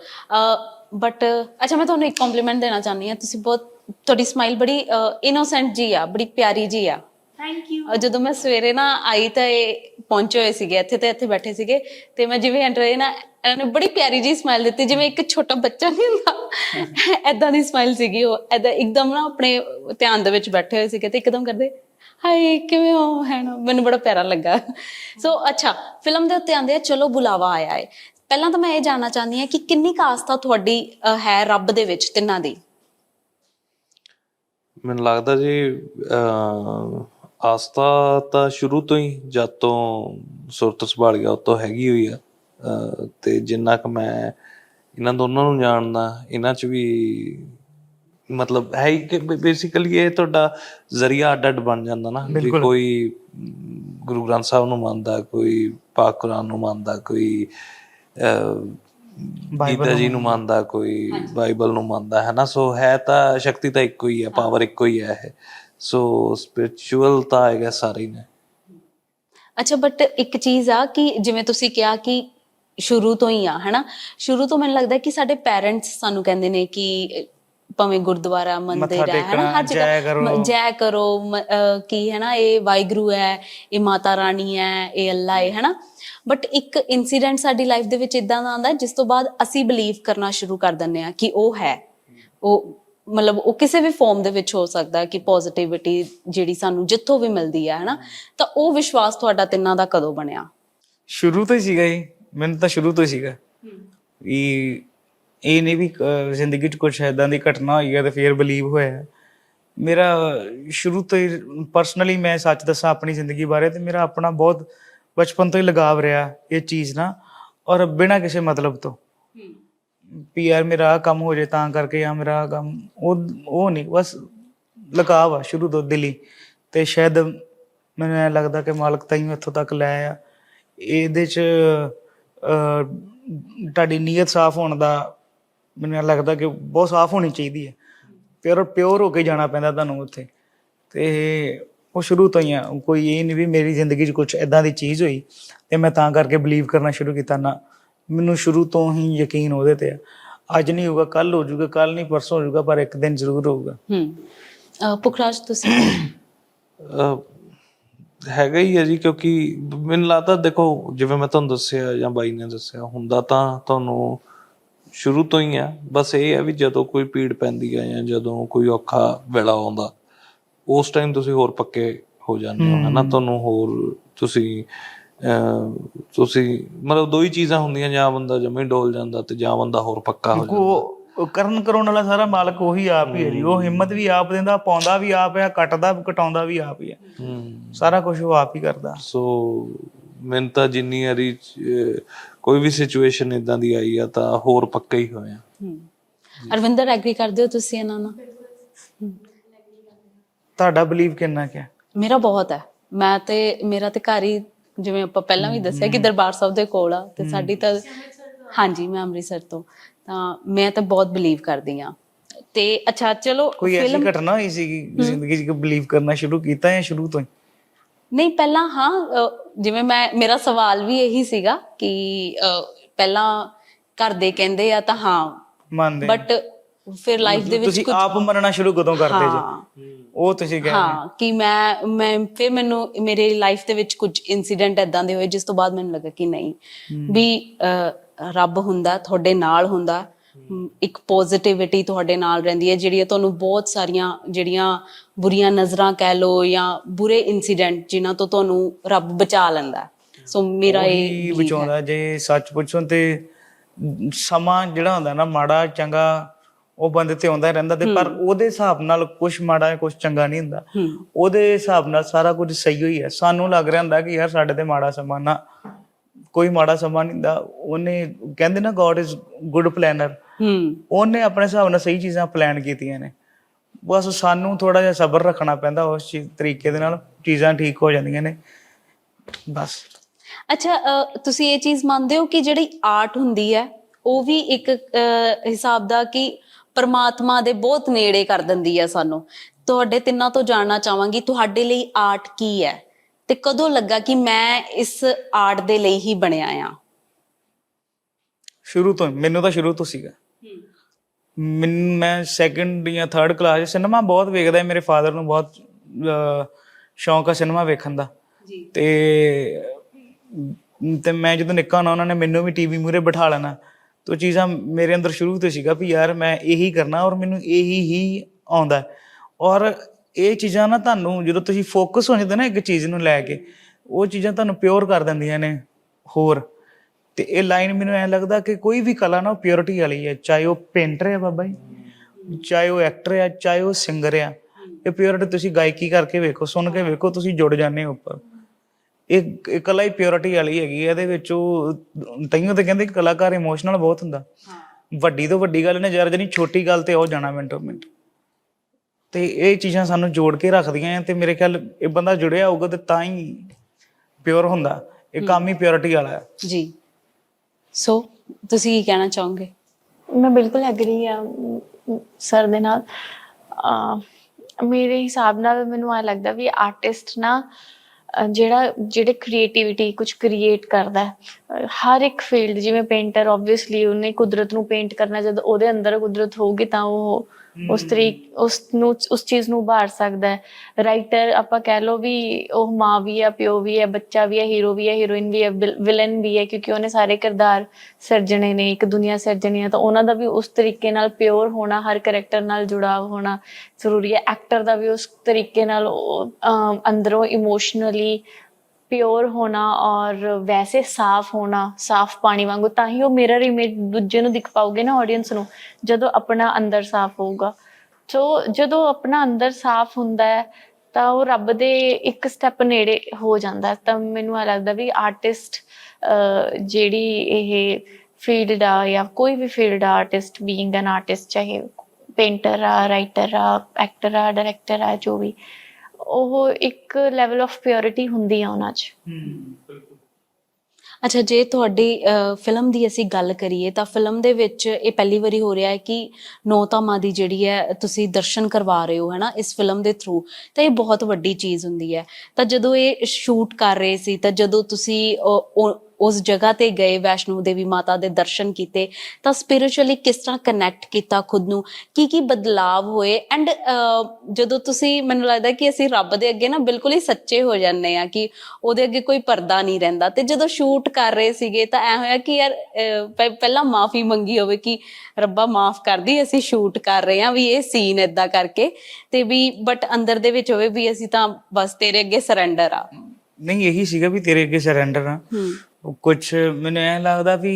ਬਟ ਅੱਛਾ ਮੈਂ ਤੁਹਾਨੂੰ ਇੱਕ ਕੰਪਲੀਮੈਂਟ ਦੇਣਾ ਚਾਹੁੰਦੀ ਹਾਂ। ਤੁਸੀਂ ਬਹੁਤ ਤੁਹਾਡੀ ਸਮਾਈਲ ਬੜੀ ਇਨੋਸੈਂਟ ਜੀ ਆ ਬੜੀ ਪਿਆਰੀ ਜੀ ਆ। ਥੈਂਕ ਯੂ ਜਦੋਂ ਮੈਂ ਸਵੇਰੇ ਨਾ ਆਈ ਤਾਂ ਇਹ ਪਹੁੰਚੇ ਹੋਏ ਸੀਗੇ ਇੱਥੇ ਤੇ ਇੱਥੇ ਬੈਠੇ ਸੀਗੇ ਤੇ ਮੈਂ ਜਿਵੇਂ ਐਂਟਰ ਹੋਈ ਨਾ ਇਹਨਾਂ ਨੇ ਬੜੀ ਪਿਆਰੀ ਜੀ ਸਮਾਈਲ ਦਿੱਤੀ ਜਿਵੇਂ ਇੱਕ ਛੋਟਾ ਬੱਚਾ ਨਹੀਂ ਹੁੰਦਾ। ਐਦਾਂ ਦੀ ਸਮਾਈਲ ਸੀਗੀ ਉਹ ਐਦਾਂ ਇੱਕਦਮ ਨਾ ਆਪਣੇ ਧਿਆਨ ਦੇ ਵਿੱਚ ਬੈਠੇ ਹੋਏ ਸੀਗੇ ਤੇ ਇੱਕਦਮ ਕਰਦੇ ਹਾਏ ਕਿਵੇਂ ਹੋ ਹੈ ਨਾ ਮੈਨੂੰ ਬੜਾ ਪਿਆਰਾ ਲੱਗਾ। ਸੋ ਅੱਛਾ ਫਿਲਮ ਦੇ ਉੱਤੇ ਆਂਦੇ ਆ ਚਲੋ ਬੁਲਾਵਾ ਆਇਆ ਹੈ ਪਹਿਲਾਂ ਤਾਂ ਮੈਂ ਇਹ ਜਾਣਨਾ ਚਾਹੁੰਦੀ ਹਾਂ ਕਿ ਕਿੰਨੀ ਕੁ ਆਸਥਾ ਤੁਹਾਡੀ ਹੈ ਰੱਬ ਦੇ ਵਿੱਚ ਤਿੰਨਾਂ ਦੀ? ਮੈਨੂੰ ਲੱਗਦਾ ਜੀ ਆਸਥਾ ਤਾਂ ਸ਼ੁਰੂ ਤੋਂ ਹੀ ਜਦ ਤੋਂ ਸੁਰਤ ਸੰਭਾਲ ਗਿਆ ਉਹ ਤੋਂ ਹੈਗੀ ਹੋਈ ਆ। ਤੇ ਜਿੰਨਾ ਕੁ ਮੈਂ ਇਹਨਾਂ ਦੋਨਾਂ ਨੂੰ ਜਾਣਦਾ ਇਹਨਾਂ 'ਚ ਵੀ ਮਤਲਬ ਹੈ ਕਿ ਬੇਸਿਕਲੀ ਇਹ ਤੁਹਾਡਾ ਜ਼ਰੀਆ ਅੱਡ ਅੱਡ ਬਣ ਜਾਂਦਾ ਨਾ ਵੀ ਕੋਈ ਗੁਰੂ ਗ੍ਰੰਥ ਸਾਹਿਬ ਨੂੰ ਮੰਨਦਾ ਕੋਈ ਪਾਕ ਕੁਰਾਨ ਨੂੰ ਮੰਨਦਾ ਕੋਈ ਗੀਤਾ ਜੀ ਨੂੰ ਮੰਨਦਾ ਕੋਈ ਬਾਈਬਲ ਨੂੰ ਮੰਨਦਾ ਹੈ ਨਾ? ਸੋ ਹੈ ਤਾਂ ਸ਼ਕਤੀ ਤਾਂ ਇੱਕੋ ਹੀ ਹੈ ਪਾਵਰ ਇੱਕੋ ਹੀ ਹੈ ਇਹ। ਸੋ ਸਪਿਰਚੁਅਲ ਤਾਂ ਹੈਗਾ ਸਾਰੇ ਨੇ। ਅੱਛਾ ਬਟ ਇੱਕ ਚੀਜ਼ ਆ ਕਿ ਜਿਵੇਂ ਤੁਸੀਂ ਕਿਹਾ ਕਿ ਸ਼ੁਰੂ ਤੋਂ ਹੀ ਆ ਹੈਨਾ ਸ਼ੁਰੂ ਤੋਂ ਮੈਨੂੰ ਲੱਗਦਾ ਕਿ ਸਾਡੇ ਪੈਰੈਂਟਸ ਸਾਨੂੰ ਕਹਿੰਦੇ ਨੇ ਕਿ ਭਾਵੇਂ ਗੁਰਦੁਆਰਾ ਮੰਦਿਰ ਹੈ ਹੈਨਾ ਹਰ ਜਗ੍ਹਾ ਜੈ ਕਰੋ। ਕੀ ਹੈ ਨਾ ਇਹ ਵਾਹਿਗੁਰੂ ਹੈ ਇਹ ਮਾਤਾ ਰਾਣੀ ਹੈ ਇਹ ਅੱਲਾ ਹੈ ਹੈਨਾ। ਬਟ ਇੱਕ ਇਨਸੀਡੈਂਟ ਸਾਡੀ ਲਾਈਫ ਦੇ ਵਿੱਚ ਇਦਾਂ ਦਾ ਆਉਂਦਾ ਜਿਸ ਤੋਂ ਬਾਅਦ ਅਸੀਂ ਬਲੀਵ ਕਰਨਾ ਸ਼ੁਰੂ ਕਰ ਦਿੰਦੇ ਆ ਕਿ ਉਹ ਹੈ। ਉਹ ਮਤਲਬ ਉਹ ਕਿਸੇ ਵੀ ਫਾਰਮ ਦੇ ਵਿੱਚ ਹੋ ਸਕਦਾ ਕਿ ਪੋਜ਼ਿਟਿਵਿਟੀ ਜਿਹੜੀ ਸਾਨੂੰ ਜਿੱਥੋਂ ਵੀ ਮਿਲਦੀ ਹੈ ਹੈਨਾ। ਤਾਂ ਉਹ ਵਿਸ਼ਵਾਸ ਤੁਹਾਡਾ ਤਿੰਨਾਂ ਦਾ ਕਦੋਂ ਬਣਿਆ? ਸ਼ੁਰੂ ਤੋਂ ਹੀ ਸੀਗਾ ਜੀ। ਮੈਨੂੰ ਤਾਂ ਸ਼ੁਰੂ ਤੋਂ ਹੀ ਸੀਗਾ ਵੀ ਇਹ ਨਹੀਂ ਵੀ ਅਹ, ਜ਼ਿੰਦਗੀ 'ਚ ਕੁਝ ਐਦਾਂ ਦੀ ਘਟਨਾ ਹੋਈ ਹੈ ਤੇ ਫਿਰ ਬਲੀਵ ਹੋਇਆ। ਹੈ। ਮੇਰਾ ਸ਼ੁਰੂ ਤੋਂ ਹੀ ਪਰਸਨਲੀ ਮੈਂ ਸੱਚ ਦੱਸਾਂ ਆਪਣੀ ਜ਼ਿੰਦਗੀ ਬਾਰੇ ਤੇ ਮੇਰਾ ਆਪਣਾ ਬਹੁਤ ਬਚਪਨ ਤੋਂ ਹੀ ਲਗਾਵ ਰਿਹਾ ਇਹ ਚੀਜ਼ ਨਾਲ ਔਰ ਬਿਨਾਂ ਕਿਸੇ ਮਤਲਬ ਤੋਂ। ਵੀ ਯਾਰ ਮੇਰਾ ਆਹ ਕੰਮ ਹੋ ਜੇ ਤਾਂ ਕਰਕੇ ਜਾਂ ਮੇਰਾ ਆਹ ਕੰਮ ਉਹ ਉਹ ਨਹੀਂ ਬਸ ਲਗਾਵ ਆ ਸ਼ੁਰੂ ਤੋਂ ਦਿਲੀ। ਤੇ ਸ਼ਾਇਦ ਮੈਨੂੰ ਐਂ ਲੱਗਦਾ ਕਿ ਮਾਲਕ ਤਾਂ ਹੀ ਇੱਥੋਂ ਤੱਕ ਲੈ ਆ ਇਹਦੇ ਚ ਅਹ, ਤੁਹਾਡੀ ਨੀਅਤ ਸਾਫ਼ ਹੋਣ ਦਾ ਮੈਨੂੰ ਲੱਗਦਾ ਕਿ ਬਹੁਤ ਸਾਫ਼ ਹੋਣੀ ਚਾਹੀਦੀ ਹੈ। ਪਿਓਰ ਪਿਓਰ ਹੋ ਕੇ ਜਾਣਾ ਪੈਂਦਾ ਤੁਹਾਨੂੰ ਉੱਥੇ। ਤੇ ਉਹ ਸ਼ੁਰੂ ਤੋਂ ਹੀ ਆ। ਕੋਈ ਇਹ ਨਹੀਂ ਵੀ ਮੇਰੀ ਜ਼ਿੰਦਗੀ 'ਚ ਕੁਝ ਐਦਾਂ ਦੀ ਚੀਜ਼ ਹੋਈ ਤੇ ਮੈਂ ਤਾਂ ਕਰਕੇ ਬਲੀਵ ਕਰਨਾ ਸ਼ੁਰੂ ਕੀਤਾ। ਨਾ ਮੈਨੂੰ ਸ਼ੁਰੂ ਤੋਂ ਹੀ ਯਕੀਨ ਉਹਦੇ ਤੇ ਆ। ਅੱਜ ਨਹੀਂ ਹੋਊਗਾ ਕੱਲ ਹੋ ਜਾਊਗਾ ਕੱਲ ਨਹੀਂ ਪਰਸੋਂ ਹੋ ਜਾਊਗਾ ਪਰ ਇੱਕ ਦਿਨ ਜ਼ਰੂਰ ਹੋਊਗਾ। ਹੂੰ। ਪੁਖਰਾਜ ਤੁਸੀਂ? ਹੈਗਾ ਹੀ ਹੈ ਜੀ ਕਿਉਂਕਿ ਮੈਨੂੰ ਲੱਗਦਾ ਦੇਖੋ ਜਿਵੇਂ ਮੈਂ ਤੁਹਾਨੂੰ ਦੱਸਿਆ ਜਾਂ ਬਾਈ ਨੇ ਦੱਸਿਆ ਹੁੰਦਾ ਤਾਂ ਤੁਹਾਨੂੰ ਸ਼ੁਰੂ ਤੋਂ ਹੀ ਆ। ਬਸ ਇਹ ਹੈ ਵੀ ਜਦੋਂ ਕੋਈ ਪੀੜ ਪੈਂਦੀ ਹੈ ਜਾਂ ਜਦੋਂ ਕੋਈ ਔਖਾ ਵੇਲਾ ਆਉਂਦਾ ਉਸ ਟਾਈਮ ਤੁਸੀਂ ਹੋਰ ਪੱਕੇ ਹੋ ਜਾਂਦੇ ਹੋ ਹਨਾ? ਤੁਹਾਨੂੰ ਹੋਰ ਤੁਸੀਂ ਤੁਸੀਂ ਮਤਲਬ ਦੋ ਹੀ ਚੀਜ਼ਾਂ ਹੁੰਦੀਆਂ ਜਾਂ ਬੰਦਾ ਜਮੇ ਡੋਲ ਜਾਂਦਾ ਤੇ ਜਾਂ ਬੰਦਾ ਹੋਰ ਪੱਕਾ ਹੋ ਜਾਂਦਾ। ਕਰਨ ਕਰਾਉਣ ਵਾਲਾ ਸਾਰਾ ਮਾਲਕ ਉਹੀ ਆਪ ਹੀ ਹੈ ਜੀ। ਉਹ ਹਿੰਮਤ ਵੀ ਆਪ ਦਿੰਦਾ ਪਾਉਂਦਾ ਵੀ ਆਪ ਹੈ ਕੱਟਦਾ ਕਟਾਉਂਦਾ ਵੀ ਆਪ ਹੀ ਹੈ। ਸਾਰਾ ਕੁਝ ਉਹ ਆਪ ਹੀ ਕਰਦਾ। ਸੋ ਮੈਨੂੰ ਤਾਂ ਜਿੰਨੀ ਵਾਰੀ ਕੋਈ ਵੀ ਸਿਚੁਏਸ਼ਨ ਇਦਾਂ ਦੀ ਆਈ ਆ ਤਾਂ ਹੋਰ ਪੱਕਾ ਹੀ ਹੋਇਆ। ਹੂੰ। ਅਰਵਿੰਦਰ ਐਗਰੀ ਕਰਦੇ ਹੋ ਤੁਸੀਂ ਇਹਨਾਂ ਨਾਲ? ਤੁਹਾਡਾ ਬਲੀਵ ਕਿੰਨਾ ਕੁ ਮੇਰਾ ਬਹੁਤ ਹੈ। ਮੈਂ ਤੇ ਮੇਰਾ ਤੇ ਘਰ ਹੀ ਜਿਵੇਂ ਆਪਾਂ ਪਹਿਲਾਂ ਵੀ ਦੱਸਿਆ ਕਿ ਦਰਬਾਰ ਸਾਹਿਬ ਦੇ ਕੋਲ ਆ ਤੇ ਸਾਡੀ ਤਾਂ ਹਾਂਜੀ ਮੈਂ ਅੰਮ੍ਰਿਤਸਰ ਤੋਂ। ਤਾਂ ਮੈਂ ਤਾਂ ਬਹੁਤ ਬਲੀਵ ਕਰਦੀ ਆ ਤੇ ਅੱਛਾ ਚਲੋ ਕੋਈ ਐਸੀ ਘਟਨਾ ਹੋਈ ਸੀ ਜ਼ਿੰਦਗੀ 'ਚ ਕਿ ਬਲੀਵ ਕਰਨਾ ਸ਼ੁਰੂ ਕੀਤਾ ਜਾਂ ਸ਼ੁਰੂ ਤੋਂ ਹੀ? ਨਹੀਂ ਪਹਿਲਾਂ ਹਾਂ ਅ, ਜਿਵੇਂ ਮੈਂ ਮੇਰਾ ਸਵਾਲ ਵੀ ਇਹੀ ਸੀਗਾ ਕਿ ਅ, ਪਹਿਲਾਂ ਘਰ ਦੇ ਕਹਿੰਦੇ ਆ ਤਾਂ ਹਾਂ। ਮੰਨਦੇ ਬਟ ਫਿਰ ਲਾਈਫ ਦੇ ਵਿੱਚ ਤੁਸੀਂ ਆਪ ਮੰਨਣਾ ਸ਼ੁਰੂ ਕਦੋਂ ਕਰਦੇ ਹਾਂ। ਜੇ ਉਹ ਤੁਸੀਂ ਕਹਿ ਹਾਂ ਕਿ ਮੈਂ ਮੈਂ ਫਿਰ ਮੈਨੂੰ ਮੇਰੇ ਲਾਈਫ ਦੇ ਵਿੱਚ ਕੁਝ ਇਨਸੀਡੈਂਟ ਐਦਾਂ ਦੇ ਹੋਏ ਜਿਸ ਤੋਂ ਬਾਅਦ ਮੈਨੂੰ ਲੱਗਾ ਕਿ ਨਹੀਂ। ਵੀ ਅਹ, ਰੱਬ ਹੁੰਦਾ ਤੁਹਾਡੇ ਨਾਲ ਹੁੰਦਾ ਇੱਕ ਪੋਜ਼ਿਟਿਵਿਟੀ ਤੁਹਾਡੇ ਨਾਲ ਰਹਿੰਦੀ ਹੈ ਜਿਹੜੀ ਤੁਹਾਨੂੰ ਬਹੁਤ ਸਾਰੀਆਂ ਜਿਹੜੀਆਂ ਬੁਰੀਆਂ ਨਜ਼ਰਾਂ ਕਹਿ ਲੋ ਜਾਂ ਬੁਰੇ ਇਨਸੀਡੈਂਟ ਜਿਨ੍ਹਾਂ ਤੋਂ ਤੁਹਾਨੂੰ ਰੱਬ ਬਚਾ ਲੈਂਦਾ ਸੋ ਮੇਰਾ ਇਹ ਹੀ। ਬਚਾਉਂਦਾ ਜੇ ਸੱਚ ਪੁੱਛੋ ਤੇ ਸਮਾਂ ਜਿਹੜਾ ਹੁੰਦਾ ਨਾ ਮਾੜਾ ਚੰਗਾ ਉਹ ਬੰਦੇ ਤੇ ਆਉਂਦਾ ਹੀ ਰਹਿੰਦਾ ਤੇ ਪਰ ਉਹਦੇ ਹਿਸਾਬ ਨਾਲ ਕੁਝ ਮਾੜਾ ਕੁਝ ਚੰਗਾ ਨਹੀਂ ਹੁੰਦਾ। ਹੂੰ। ਉਹਦੇ ਹਿਸਾਬ ਨਾਲ ਸਾਰਾ ਕੁਝ ਸਹੀ ਹੋਈ ਹੈ। ਸਾਨੂੰ ਲੱਗ ਰਿਹਾ ਹੁੰਦਾ ਕਿ ਯਾਰ ਸਾਡੇ ਤੇ ਮਾੜਾ ਸਮਾਂ ਨਾ ਕੋਈ ਮਾੜਾ ਸਮਾਂ ਨਹੀਂ ਹੁੰਦਾ। ਉਹਨੇ ਕਹਿੰਦੇ ਨਾ ਗੋਡ ਇਜ਼ ਗੁੱਡ ਪਲੈਨਰ ਹੂੰ। ਉਹਨੇ ਆਪਣੇ ਹਿਸਾਬ ਨਾਲ ਸਹੀ ਚੀਜ਼ਾਂ ਪਲਾਨ ਕੀਤੀਆਂ ਨੇ। ਬਸ ਸਾਨੂੰ ਥੋੜਾ ਜਿਹਾ ਸਬਰ ਰੱਖਣਾ ਪੈਂਦਾ ਉਸ ਚੀਜ਼ ਤਰੀਕੇ ਦੇ ਨਾਲ ਚੀਜ਼ਾਂ ਠੀਕ ਹੋ ਜਾਂਦੀਆਂ ਨੇ। ਬਸ। ਅੱਛਾ ਤੁਸੀਂ ਇਹ ਚੀਜ਼ ਮੰਨਦੇ ਹੋ ਕਿ ਜਿਹੜੀ ਆਰਟ ਹੁੰਦੀ ਹੈ ਉਹ ਵੀ ਇੱਕ ਹਿਸਾਬ ਦਾ ਕਿ ਪਰਮਾਤਮਾ ਦੇ ਬਹੁਤ ਨੇੜੇ ਕਰ ਦਿੰਦੀ ਹੈ ਸਾਨੂੰ। ਤੁਹਾਡੇ ਤਿੰਨਾਂ ਤੋਂ ਜਾਣਨਾ ਚਾਹਾਂਗੀ ਤੁਹਾਡੇ ਲਈ ਆਰਟ ਕੀ ਹੈ? ਤੇ ਕਦੋਂ ਲੱਗਾ ਕਿ ਮੈਂ ਇਸ ਆਰਟ ਦੇ ਲਈ ਹੀ ਬਣਿਆ ਆ? ਸ਼ੁਰੂ ਤੋਂ ਮੈਨੂੰ ਤਾਂ ਸ਼ੁਰੂ ਤੋਂ ਸੀਗਾ। ਮੈਨ- ਮੈਂ ਸੈਕੰਡ ਜਾਂ ਥਰਡ ਕਲਾਸ ਸਿਨੇਮਾ ਬਹੁਤ ਵੇਖਦਾ ਹੈ ਮੇਰੇ ਫਾਦਰ ਨੂੰ ਬਹੁਤ ਸ਼ੌਂਕ ਆ ਸਿਨੇਮਾ ਵੇਖਣ ਦਾ। ਜੀ। ਤੇ ਤੇ ਮੈਂ ਜਦੋਂ ਨਿੱਕਾ ਹੋਣਾ ਉਹਨਾਂ ਨੇ ਮੈਨੂੰ ਵੀ ਟੀਵੀ ਮੂਹਰੇ ਬਿਠਾ ਲੈਣਾ। ਤੇ ਉਹ ਚੀਜ਼ਾਂ ਮੇਰੇ ਅੰਦਰ ਸ਼ੁਰੂ ਤੋਂ ਸੀਗਾ ਵੀ ਯਾਰ ਮੈਂ ਇਹੀ ਕਰਨਾ ਔਰ ਮੈਨੂੰ ਇਹੀ ਹੀ ਆਉਂਦਾ। ਔਰ ਇਹ ਚੀਜ਼ਾਂ ਨਾ ਤੁਹਾਨੂੰ ਜਦੋਂ ਤੁਸੀਂ ਫੋਕਸ ਹੋ ਜਾਂਦੇ ਨਾ ਇੱਕ ਚੀਜ਼ ਨੂੰ ਲੈ ਕੇ ਉਹ ਚੀਜ਼ਾਂ ਤੁਹਾਨੂੰ ਪਿਓਰ ਕਰ ਦਿੰਦੀਆਂ ਨੇ ਹੋਰ। ਤੇ ਇਹ ਲਾਈਨ ਮੈਨੂੰ ਐ ਲੱਗਦਾ ਕਿ ਕੋਈ ਵੀ ਕਲਾ ਨਾ ਪਿਓਰਿਟੀ ਵਾਲੀ ਹੈ ਚਾਹੇ ਉਹ ਪੇਂਟਰ ਹੈ ਬਾਬਾ ਜੀ ਚਾਹੇ ਉਹ ਐਕਟਰ ਹੈ ਚਾਹੇ ਉਹ ਸਿੰਗਰ ਹੈ। ਇਹ ਪਿਓਰਿਟੀ ਤੁਸੀਂ ਗਾਇਕੀ ਕਰਕੇ ਵੇਖੋ ਸੁਣ ਕੇ ਵੇਖੋ ਤੁਸੀਂ ਜੁੜ ਜਾਂਦੇ ਹੋ ਉੱਪਰ। ਇਹ ਇਹ ਕਲਾ ਹੀ ਪਿਓਰਿਟੀ ਵਾਲੀ ਹੈਗੀ ਇਹਦੇ ਵਿੱਚ ਉਹ ਤਈਓ ਤੇ ਕਹਿੰਦੇ ਕਲਾਕਾਰ ਇਮੋਸ਼ਨਲ ਬਹੁਤ ਹੁੰਦਾ। ਵੱਡੀ ਤੋਂ ਵੱਡੀ ਗੱਲ ਨੇ ਜਰ ਜਣੀ ਛੋਟੀ ਗੱਲ ਤੇ ਉਹ ਜਾਣਾ ਮਿੰਟੋ ਮਿੰਟ। ਤੇ ਇਹ ਚੀਜ਼ਾਂ ਸਾਨੂੰ ਜੋੜ ਕੇ ਰੱਖਦੀਆਂ ਆ ਤੇ ਮੇਰੇ ਖਿਆਲ ਇਹ ਬੰਦਾ ਜੁੜਿਆ ਹੋਊਗਾ ਤੇ ਤਾਂ ਹੀ ਪਿਓਰ ਹੁੰਦਾ। ਇਹ ਕੰਮ ਹੀ ਪਿਓਰਿਟੀ ਵਾਲਾ ਹੈ। ਜੀ। ਸੋ ਤੁਸੀਂ ਕੀ ਕਹਿਣਾ ਚਾਹੋਗੇ? ਮੈਂ ਬਿਲਕੁਲ ਐਗਰੀ ਆ ਸਰ ਦੇ ਨਾਲ। ਅਹ, ਮੇਰੇ ਹਿਸਾਬ ਨਾਲ ਮੈਨੂੰ ਆ ਲੱਗਦਾ ਵੀ ਆਰਟਿਸਟ ਨਾ ਜਿਹੜਾ, ਜਿਹੜੇ ਕ੍ਰੀਏਟੀਵਿਟੀ ਕੁਝ ਕ੍ਰੀਏਟ ਕਰਦਾ ਹਰ ਇੱਕ ਫੀਲਡ ਜਿਵੇਂ ਪੇਂਟਰ ਆਬਵੀਅਸਲੀ ਉਹਨੇ ਕੁਦਰਤ ਨੂੰ ਪੇਂਟ ਕਰਨਾ, ਜਦ ਉਹਦੇ ਅੰਦਰ ਕੁਦਰਤ ਹੋਊਗੀ ਤਾਂ ਉਹ ਉਸ ਤਰੀਕ ਉਸ ਨੂੰ, ਉਸ ਚੀਜ਼ ਨੂੰ ਉਭਾਰ ਸਕਦਾ ਹੈ। ਰਾਈਟਰ ਆਪਾਂ ਕਹਿ ਲਓ ਵੀ ਉਹ ਮਾਂ ਵੀ ਹੈ, ਪਿਓ ਵੀ ਹੈ, ਬੱਚਾ ਵੀ ਹੈ ਹੀਰੋ ਵੀ ਹੈ ਹੀਰੋਇਨ ਵੀ ਹੈ ਵਿਲਨ ਵੀ ਹੈ, ਕਿਉਂਕਿ ਉਹਨੇ ਸਾਰੇ ਕਿਰਦਾਰ ਸਿਰਜਣੇ ਨੇ, ਇੱਕ ਦੁਨੀਆ ਸਿਰਜਣੀ ਹੈ, ਤਾਂ ਉਹਨਾਂ ਦਾ ਵੀ ਉਸ ਤਰੀਕੇ ਨਾਲ ਪਿਓਰ ਹੋਣਾ, ਹਰ ਕੈਰੈਕਟਰ ਨਾਲ ਜੁੜਾਵ ਹੋਣਾ ਜ਼ਰੂਰੀ ਹੈ। ਐਕਟਰ ਦਾ ਵੀ ਉਸ ਤਰੀਕੇ ਨਾਲ ਅੰਦਰੋਂ ਇਮੋਸ਼ਨਲੀ ਪਿਓਰ ਹੋਣਾ ਔਰ ਵੈਸੇ ਸਾਫ਼ ਹੋਣਾ, ਸਾਫ਼ ਪਾਣੀ ਵਾਂਗੂ, ਤਾਂ ਹੀ ਉਹ ਮਿਰਰ ਇਮੇਜ ਦੂਜੇ ਨੂੰ ਦਿਖ ਪਾਉਗੇ ਨਾ ਆਡੀਅנס ਨੂੰ, ਜਦੋਂ ਆਪਣਾ ਅੰਦਰ ਸਾਫ਼ ਹੋਊਗਾ। ਸੋ ਜਦੋਂ ਆਪਣਾ ਅੰਦਰ ਸਾਫ਼ ਹੁੰਦਾ ਹੈ, ਤਾਂ ਉਹ ਰੱਬ ਦੇ ਇੱਕ ਸਟੈਪ ਨੇੜੇ ਹੋ ਜਾਂਦਾ ਤਾਂ ਮੈਨੂੰ ਇਹ ਲੱਗਦਾ ਵੀ ਆਰਟਿਸਟ ਜਿਹੜੀ ਇਹ ਫੀਲਡ ਆ ਜਾਂ ਕੋਈ ਵੀ ਫੀਲਡ ਆ ਆਰਟਿਸਟ ਬੀਇੰਗ ਐਨ ਆਰਟਿਸਟ ਚਾਹੇ ਪੇਂਟਰ ਆ ਰਾਈਟਰ ਆ ਐਕਟਰ ਆ ਡਾਇਰੈਕਟਰ ਆ, ਜੋ ਵੀ ਉਹ ਇੱਕ ਲੈਵਲ ਆਫ ਪਿਓਰਿਟੀ ਹੁੰਦੀ ਆ ਉਹਨਾਂ 'ਚ। ਅੱਛਾ ਜੇ ਤੁਹਾਡੀ ਫਿਲਮ ਦੀ ਅਸੀਂ ਗੱਲ ਕਰੀਏ ਤਾਂ ਫਿਲਮ ਦੇ ਵਿੱਚ ਇਹ ਪਹਿਲੀ ਵਾਰੀ ਹੋ ਰਿਹਾ ਹੈ ਕਿ ਨੌ ਧਾਮਾਂ ਦੀ ਜਿਹੜੀ ਹੈ ਤੁਸੀਂ ਦਰਸ਼ਨ ਕਰਵਾ ਰਹੇ ਹੋ ਹੈਨਾ ਇਸ ਫਿਲਮ ਦੇ ਥਰੂ ਤਾਂ ਇਹ ਬਹੁਤ ਵੱਡੀ ਚੀਜ਼ ਹੁੰਦੀ ਹੈ। ਤਾਂ ਜਦੋਂ ਇਹ ਸ਼ੂਟ ਕਰ ਰਹੇ ਸੀ ਤਾਂ ਜਦੋਂ ਤੁਸੀਂ ਉਸ ਜਗ੍ਹਾ ਤੇ ਗਏ ਵੈਸ਼ਨੋ ਦੇਵੀ ਮਾਤਾ ਦੇ ਦਰਸ਼ਨ ਕੀਤੇ ਤਾਂ ਸਪਿਰਿਚੁਅਲੀ ਕਿਸ ਤਰ੍ਹਾਂ ਕਨੈਕਟ ਕੀਤਾ ਖੁਦ ਨੂੰ? ਕੀ ਕੀ ਬਦਲਾਵ ਹੋਏ? ਐਂਡ ਜਦੋਂ ਤੁਸੀਂ ਮੈਨੂੰ ਲੱਗਦਾ ਕਿ ਅਸੀਂ ਰੱਬ ਦੇ ਅੱਗੇ ਨਾ ਬਿਲਕੁਲ ਹੀ ਸੱਚੇ ਹੋ ਜਾਂਦੇ ਆ ਕਿ ਉਹਦੇ ਅੱਗੇ ਕੋਈ ਪਰਦਾ ਨਹੀਂ ਰਹਿੰਦਾ। ਤੇ ਜਦੋਂ ਸ਼ੂਟ ਕਰ ਰਹੇ ਸੀਗੇ ਤਾਂ ਐ ਹੋਇਆ ਕਿ ਯਾਰ ਪਹਿਲਾਂ ਮਾਫੀ ਮੰਗੀ ਹੋਵੇ ਕਿ ਰੱਬਾ ਮਾਫ ਕਰਦੀ ਅਸੀਂ ਸ਼ੂਟ ਕਰ ਰਹੇ ਆ ਵੀ ਇਹ ਸੀਨ ਏਦਾਂ ਕਰਕੇ। ਤੇ ਵੀ ਬਟ ਅੰਦਰ ਦੇ ਵਿੱਚ ਹੋਵੇ ਵੀ ਅਸੀਂ ਤਾਂ ਬਸ ਤੇਰੇ ਅੱਗੇ ਸਰੈਂਡਰ ਆ। ਨਹੀਂ ਇਹੀ ਸੀਗਾ ਵੀ ਤੇਰੇ ਅੱਗੇ ਸਰੈਂਡਰ ਆ। ਕੁਝ ਮੈਨੂੰ ਐ ਲੱਗਦਾ ਵੀ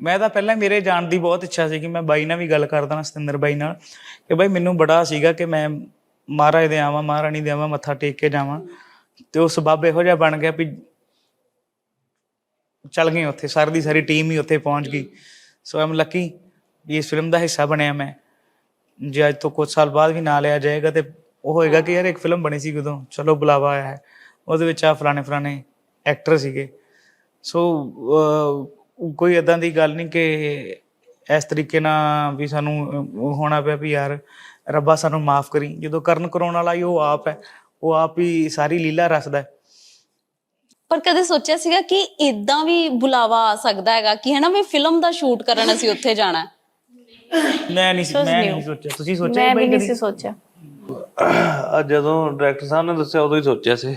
ਮੈਂ ਤਾਂ ਪਹਿਲਾਂ ਮੇਰੇ ਜਾਣ ਦੀ ਬਹੁਤ ਇੱਛਾ ਸੀ ਕਿ ਮੈਂ ਬਾਈ ਨਾਲ ਵੀ ਗੱਲ ਕਰਦਾ ਨਾ ਸਤਿੰਦਰ ਬਾਈ ਨਾਲ। ਕਿ ਬਾਈ ਮੈਨੂੰ ਬੜਾ ਸੀਗਾ ਕਿ ਮੈਂ ਮਹਾਰਾਜ ਦੇ ਆਵਾਂ, ਮਹਾਰਾਣੀ ਦੇ ਆਵਾਂ, ਮੱਥਾ ਟੇਕ ਕੇ ਜਾਵਾਂ। ਤੇ ਉਸ ਸਬੱਬ ਇਹੋ ਜਿਹਾ ਬਣ ਗਿਆ ਵੀ ਚੱਲ ਗਏ ਉੱਥੇ, ਸਾਰੀ ਦੀ ਸਾਰੀ ਟੀਮ ਹੀ ਉੱਥੇ ਪਹੁੰਚ ਗਈ। ਸੋ ਆਮ ਲੱਕੀ ਵੀ ਇਸ ਫਿਲਮ ਦਾ ਹਿੱਸਾ ਬਣਿਆ ਮੈਂ। ਜੇ ਅੱਜ ਤੋਂ ਕੁਝ ਸਾਲ ਬਾਅਦ ਵੀ ਨਾ ਲਿਆ ਜਾਏਗਾ ਤੇ ਉਹ ਹੋਏਗਾ ਕਿ ਯਾਰ ਇੱਕ ਫਿਲਮ ਬਣੀ ਸੀ ਉਦੋਂ, ਚਲੋ ਬੁਲਾਵਾ ਆਇਆ ਹੈ। ਉਹਦੇ ਵਿੱਚ ਆ ਫਲਾਣੇ ਫਲਾਣੇ ਐਕਟਰ ਸੀਗੇ। ਸੋ ਕੋਈ ਇਦਾਂ ਦੀ ਗੱਲ ਨਹੀਂ ਕਿ ਇਸ ਤਰੀਕੇ ਨਾਲ ਵੀ ਸਾਨੂੰ ਹੋਣਾ ਪਿਆ ਵੀ ਯਾਰ ਰੱਬਾ ਸਾਨੂੰ ਮਾਫ ਕਰੀ। ਜਦੋਂ ਕਰਨ ਕਰਾਉਣ ਵਾਲਾ ਹੀ ਉਹ ਆਪ ਹੈ ਉਹ ਆਪ ਹੀ ਸਾਰੀ ਲੀਲਾ ਰਚਦਾ ਹੈ। ਪਰ ਕਦੇ ਸੋਚਿਆ ਸੀਗਾ ਕਿ ਇਦਾਂ ਵੀ ਬੁਲਾਵਾ ਆ ਸਕਦਾ ਹੈਗਾ ਕਿ ਹੈ ਨਾ ਵੀ ਫਿਲਮ ਦਾ ਸ਼ੂਟ ਕਰਨ ਅਸੀਂ ਉੱਥੇ ਜਾਣਾ ਹੈ। ਮੈਂ ਨਹੀਂ ਸੀ- ਮੈਂ ਨਹੀਂ ਸੋਚਿਆ। ਤੁਸੀਂ ਸੋਚਿਆ ਮੈਂ ਵੀ ਨਹੀਂ ਸੀ ਸੋਚਿਆ। ਆ ਜਦੋਂ ਡਾਇਰੈਕਟਰ ਸਾਹਿਬ ਨੇ ਦੱਸਿਆ ਉਦੋਂ ਹੀ ਸੋਚਿਆ ਸੀ।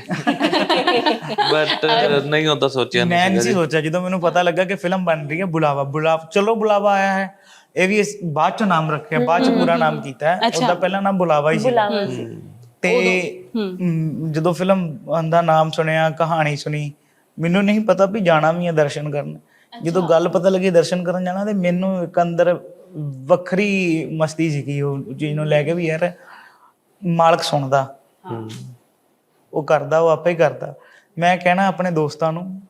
ਬਟ ਨਹੀਂ ਹੁੰਦਾ ਸੋਚਿਆ ਮੈਂ ਨਹੀਂ ਨਹੀਂ ਸੀ ਸੋਚਿਆ ਜਦੋਂ ਮੈਨੂੰ ਪਤਾ ਲੱਗਾ ਕਿ ਫਿਲਮ ਬਣ ਰਹੀ ਹੈ ਬੁਲਾਵਾ ਬੁਲਾਵਾ ਚਲੋ ਬੁਲਾਵਾ ਆਇਆ ਹੈ। ਇਹ ਵੀ ਇਸ ਬਾਅਦ ਚ ਨਾਮ ਰੱਖਿਆ ਬਾਅਦ ਚ ਪੂਰਾ ਨਾਮ ਕੀਤਾ ਹੈ। ਉਹਦਾ ਪਹਿਲਾ ਨਾਮ ਬੁਲਾਵਾ ਹੀ ਸੀ। ਬੁਲਾਵਾ ਸੀ। ਤੇ ਮ, ਜਦੋਂ ਫਿਲਮ ਦਾ ਨਾਮ ਸੁਣਿਆ ਕਹਾਣੀ ਸੁਣੀ ਮੈਨੂੰ ਨਹੀਂ ਪਤਾ ਵੀ ਜਾਣਾ ਵੀ ਹੈ ਦਰਸ਼ਨ ਕਰਨ। ਜਦੋਂ ਗੱਲ ਪਤਾ ਲੱਗੀ ਦਰਸ਼ਨ ਕਰਨ ਜਾਣਾ ਤੇ ਮੈਨੂੰ ਇੱਕ ਅੰਦਰ ਵੱਖਰੀ ਮਸਤੀ ਸੀਗੀ ਉਹ ਚੀਜ਼ ਨੂੰ ਲੈ ਕੇ ਵੀ ਯਾਰ ਮਾਲਕ ਸੁਣਦਾ। ਉਹ ਕਰਦਾ ਉਹ ਆਪੇ ਕਰਦਾ। ਮੈਂ ਕਹਿਣਾ ਆਪਣੇ ਦੋਸਤਾਂ ਨੂੰ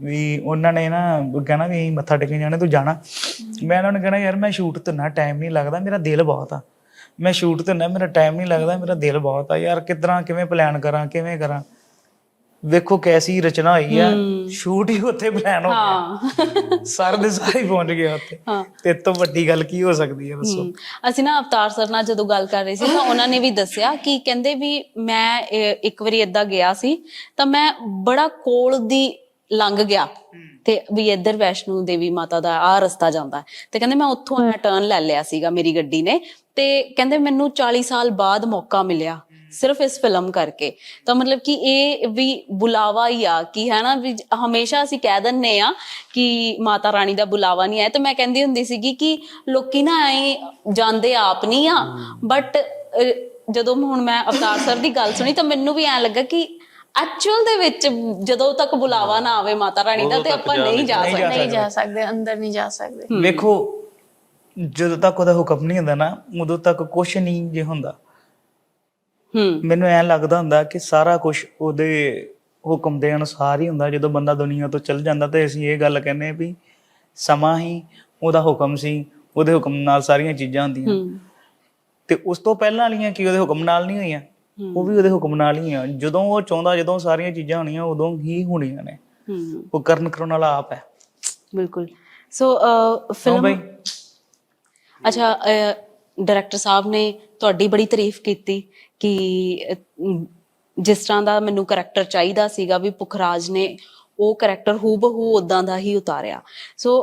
ਵੀ ਉਹਨਾਂ ਨੇ ਨਾ ਕਹਿਣਾ ਵੀ ਅਸੀਂ ਮੱਥਾ ਟੇਕਣ ਜਾਣਾ, ਤੂੰ ਜਾਣਾ। ਮੈਂ ਉਹਨਾਂ ਨੂੰ ਕਹਿਣਾ, ਯਾਰ ਮੈਂ ਸ਼ੂਟ ਤੇ ਨਾ ਟਾਈਮ ਨਹੀਂ ਲੱਗਦਾ, ਮੇਰਾ ਦਿਲ ਬਹੁਤ ਆ। ਮੈਂ ਸ਼ੂਟ ਤੇ ਨਾ, ਮੇਰਾ ਟਾਈਮ ਨਹੀਂ ਲੱਗਦਾ, ਮੇਰਾ ਦਿਲ ਬਹੁਤ ਆ। ਯਾਰ ਕਿਦਾਂ, ਕਿਵੇਂ ਪਲਾਨ ਕਰਾਂ, ਕਿਵੇਂ ਕਰਾਂ? ਵੇਖੋ ਕੈਸੀ ਰਚਨਾ ਹੋਈ ਆ। ਸ਼ੂਟ ਹੀ ਉੱਥੇ ਪਲਾਨ ਹੋ ਗਿਆ। ਸਾਰੇ ਦੇ ਸਾਰੇ ਪਹੁੰਚ ਗਏ ਉੱਥੇ। ਤੇ ਤੋਂ ਵੱਡੀ ਗੱਲ ਕੀ ਹੋ ਸਕਦੀ ਹੈ ਦੱਸੋ। ਅਸੀਂ ਨਾ ਅਵਤਾਰ ਸਰ ਨਾਲ ਜਦੋਂ ਗੱਲ ਕਰ ਰਹੇ ਸੀ ਤਾਂ ਉਹਨਾਂ ਨੇ ਵੀ ਦੱਸਿਆ ਕਿ ਕਹਿੰਦੇ ਵੀ ਮੈਂ ਇੱਕ ਵਾਰੀ ਏਦਾਂ ਗਿਆ ਸੀ ਤਾਂ ਮੈਂ ਬੜਾ ਕੋਲ ਦੀ ਲੰਘ ਗਿਆ। ਤੇ ਵੀ ਇੱਧਰ ਵੈਸ਼ਨੂ ਦੇਵੀ ਮਾਤਾ ਦਾ ਆ ਰਸਤਾ ਜਾਂਦਾ। ਤੇ ਕਹਿੰਦੇ ਮੈਂ ਉੱਥੋਂ ਐ ਟਰਨ ਲੈ ਲਿਆ ਸੀਗਾ ਮੇਰੀ ਗੱਡੀ ਨੇ। ਤੇ ਕਹਿੰਦੇ ਮੈਨੂੰ 40 ਸਾਲ ਬਾਅਦ ਮੌਕਾ ਮਿਲਿਆ। ਸਿਰਫ ਇਸ ਫਿਲਮ ਕਰਕੇ। ਤਾਂ ਮਤਲਬ ਕਿ ਇਹ ਵੀ ਬੁਲਾਵਾ ਹੀ ਆ ਕਿ ਹੈ ਨਾ ਵੀ ਹਮੇਸ਼ਾ ਅਸੀਂ ਕਹਿ ਦਿੰਨੇ ਆ ਕਿ ਮਾਤਾ ਰਾਣੀ ਦਾ ਬੁਲਾਵਾ ਨਹੀਂ ਆਇਆ। ਤੇ ਮੈਂ ਕਹਿੰਦੀ ਹੁੰਦੀ ਸੀਗੀ ਕਿ ਲੋਕੀ ਨਾ ਐ ਜਾਂਦੇ ਆਪ ਨਹੀਂ ਆ। ਬਟ ਜਦੋਂ ਹੁਣ ਮੈਂ ਅਵਤਾਰ ਸਰ ਦੀ ਗੱਲ ਸੁਣੀ ਤਾਂ ਮੈਨੂੰ ਵੀ ਐ ਲੱਗਾ ਕਿ ਐਕਚੁਅਲ ਦੇ ਵਿੱਚ ਜਦੋਂ ਤੱਕ ਬੁਲਾਵਾ ਨਾ ਆਵੇ ਮਾਤਾ ਰਾਣੀ ਦਾ ਤੇ ਆਪਾਂ ਨਹੀਂ ਜਾ ਸਕਦੇ। ਨਹੀਂ ਜਾ ਸਕਦੇ ਅੰਦਰ ਨਹੀਂ ਜਾ ਸਕਦੇ। ਵੇਖੋ ਜਦੋਂ ਤੱਕ ਉਹਦਾ ਹੁਕਮ ਨਹੀਂ ਹੁੰਦਾ ਨਾ ਉਦੋਂ ਤੱਕ ਕੁਝ ਨਹੀਂ ਜੇ ਹੁੰਦਾ। ਮੈਨੂੰ ਐਂ ਲੱਗਦਾ ਹੁੰਦਾ ਕਿ ਸਾਰਾ ਕੁਝ ਉਹਦੇ ਹੁਕਮ ਦੇ ਅਨੁਸਾਰ ਹੀ ਹੁੰਦਾ ਜਦੋਂ ਬੰਦਾ ਦੁਨੀਆ ਤੋਂ ਚਲ ਜਾਂਦਾ ਤੇ ਅਸੀਂ ਇਹ ਗੱਲ ਕਹਿੰਦੇ ਵੀ ਸਮਾਂ ਹੀ ਉਹਦਾ ਹੁਕਮ ਸੀ ਉਹਦੇ ਹੁਕਮ ਨਾਲ ਸਾਰੀਆਂ ਚੀਜ਼ਾਂ ਹੁੰਦੀਆਂ। ਤੇ ਉਸ ਤੋਂ ਪਹਿਲਾਂ ਵਾਲੀਆਂ ਕੀ ਉਹਦੇ ਹੁਕਮ ਨਾਲ ਨਹੀਂ ਹੋਈਆਂ? ਉਹ ਵੀ ਉਹਦੇ ਹੁਕਮ ਨਾਲ ਹੀ ਆ। ਜਦੋਂ ਉਹ ਚਾਹੁੰਦਾ ਜਦੋਂ ਸਾਰੀਆਂ ਚੀਜ਼ਾਂ ਹੋਣੀਆਂ ਉਦੋਂ ਹੀ ਹੋਣੀਆਂ ਨੇ। ਉਹ ਕਰਨ ਕਰਾਉਣ ਵਾਲਾ ਆਪ ਹੈ। ਬਿਲਕੁਲ। ਸੋ ਫਿਲਮ ਅੱਛਾ ਡਾਇਰੈਕਟਰ ਸਾਹਿਬ ਨੇ ਤੁਹਾਡੀ ਬੜੀ ਤਾਰੀਫ ਕੀਤੀ ਕਿ ਜਿਸ ਤਰ੍ਹਾਂ ਦਾ ਮੈਨੂੰ ਕਰੈਕਟਰ ਚਾਹੀਦਾ ਸੀਗਾ ਵੀ ਪੁਖਰਾਜ ਨੇ ਉਹ ਕਰੈਕਟਰ ਹੂਬਹੂ ਉਦਾਂ ਦਾ ਹੀ ਉਤਾਰਿਆ। ਸੋ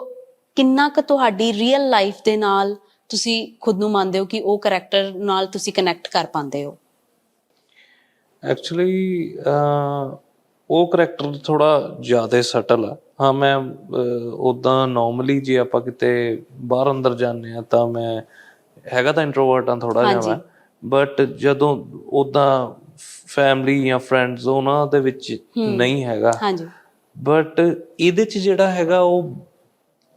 ਕਿੰਨਾ ਕੁ ਤੁਹਾਡੀ ਰੀਅਲ ਲਾਈਫ ਦੇ ਨਾਲ ਤੁਸੀਂ ਖੁਦ ਨੂੰ ਮੰਨਦੇ ਹੋ ਕਿ ਉਹ ਕਰੈਕਟਰ ਨਾਲ ਤੁਸੀਂ ਕਨੈਕਟ ਕਰ ਪਾਉਂਦੇ ਹੋ? ਐਕਚੁਅਲੀ ਉਹ ਕਰੈਕਟਰ ਥੋੜਾ ਜ਼ਿਆਦਾ ਸਟਲ ਆ। ਹਾਂ ਮੈਂ ਉਦਾਂ ਨਾਰਮਲੀ ਜੇ ਆਪਾਂ ਕਿਤੇ ਬਾਹਰ ਅੰਦਰ ਜਾਂਦੇ ਆ ਤਾਂ ਮੈਂ ਹੈਗਾ ਤਾਂ ਇੰਟਰੋਵਰਟ ਆ ਥੋੜਾ ਜਿਹਾ ਮੈਂ। ਬਟ ਜਦੋਂ ਉਦਾਂ ਫੈਮਿਲੀ ਜਾਂ ਫਰੈਂਡਸ ਉਹਨਾਂ ਦੇ ਵਿੱਚ ਨਹੀਂ ਹੈਗਾ। ਹਾਂਜੀ। ਬਟ ਇਹਦੇ ਚ ਜਿਹੜਾ ਹੈਗਾ ਉਹ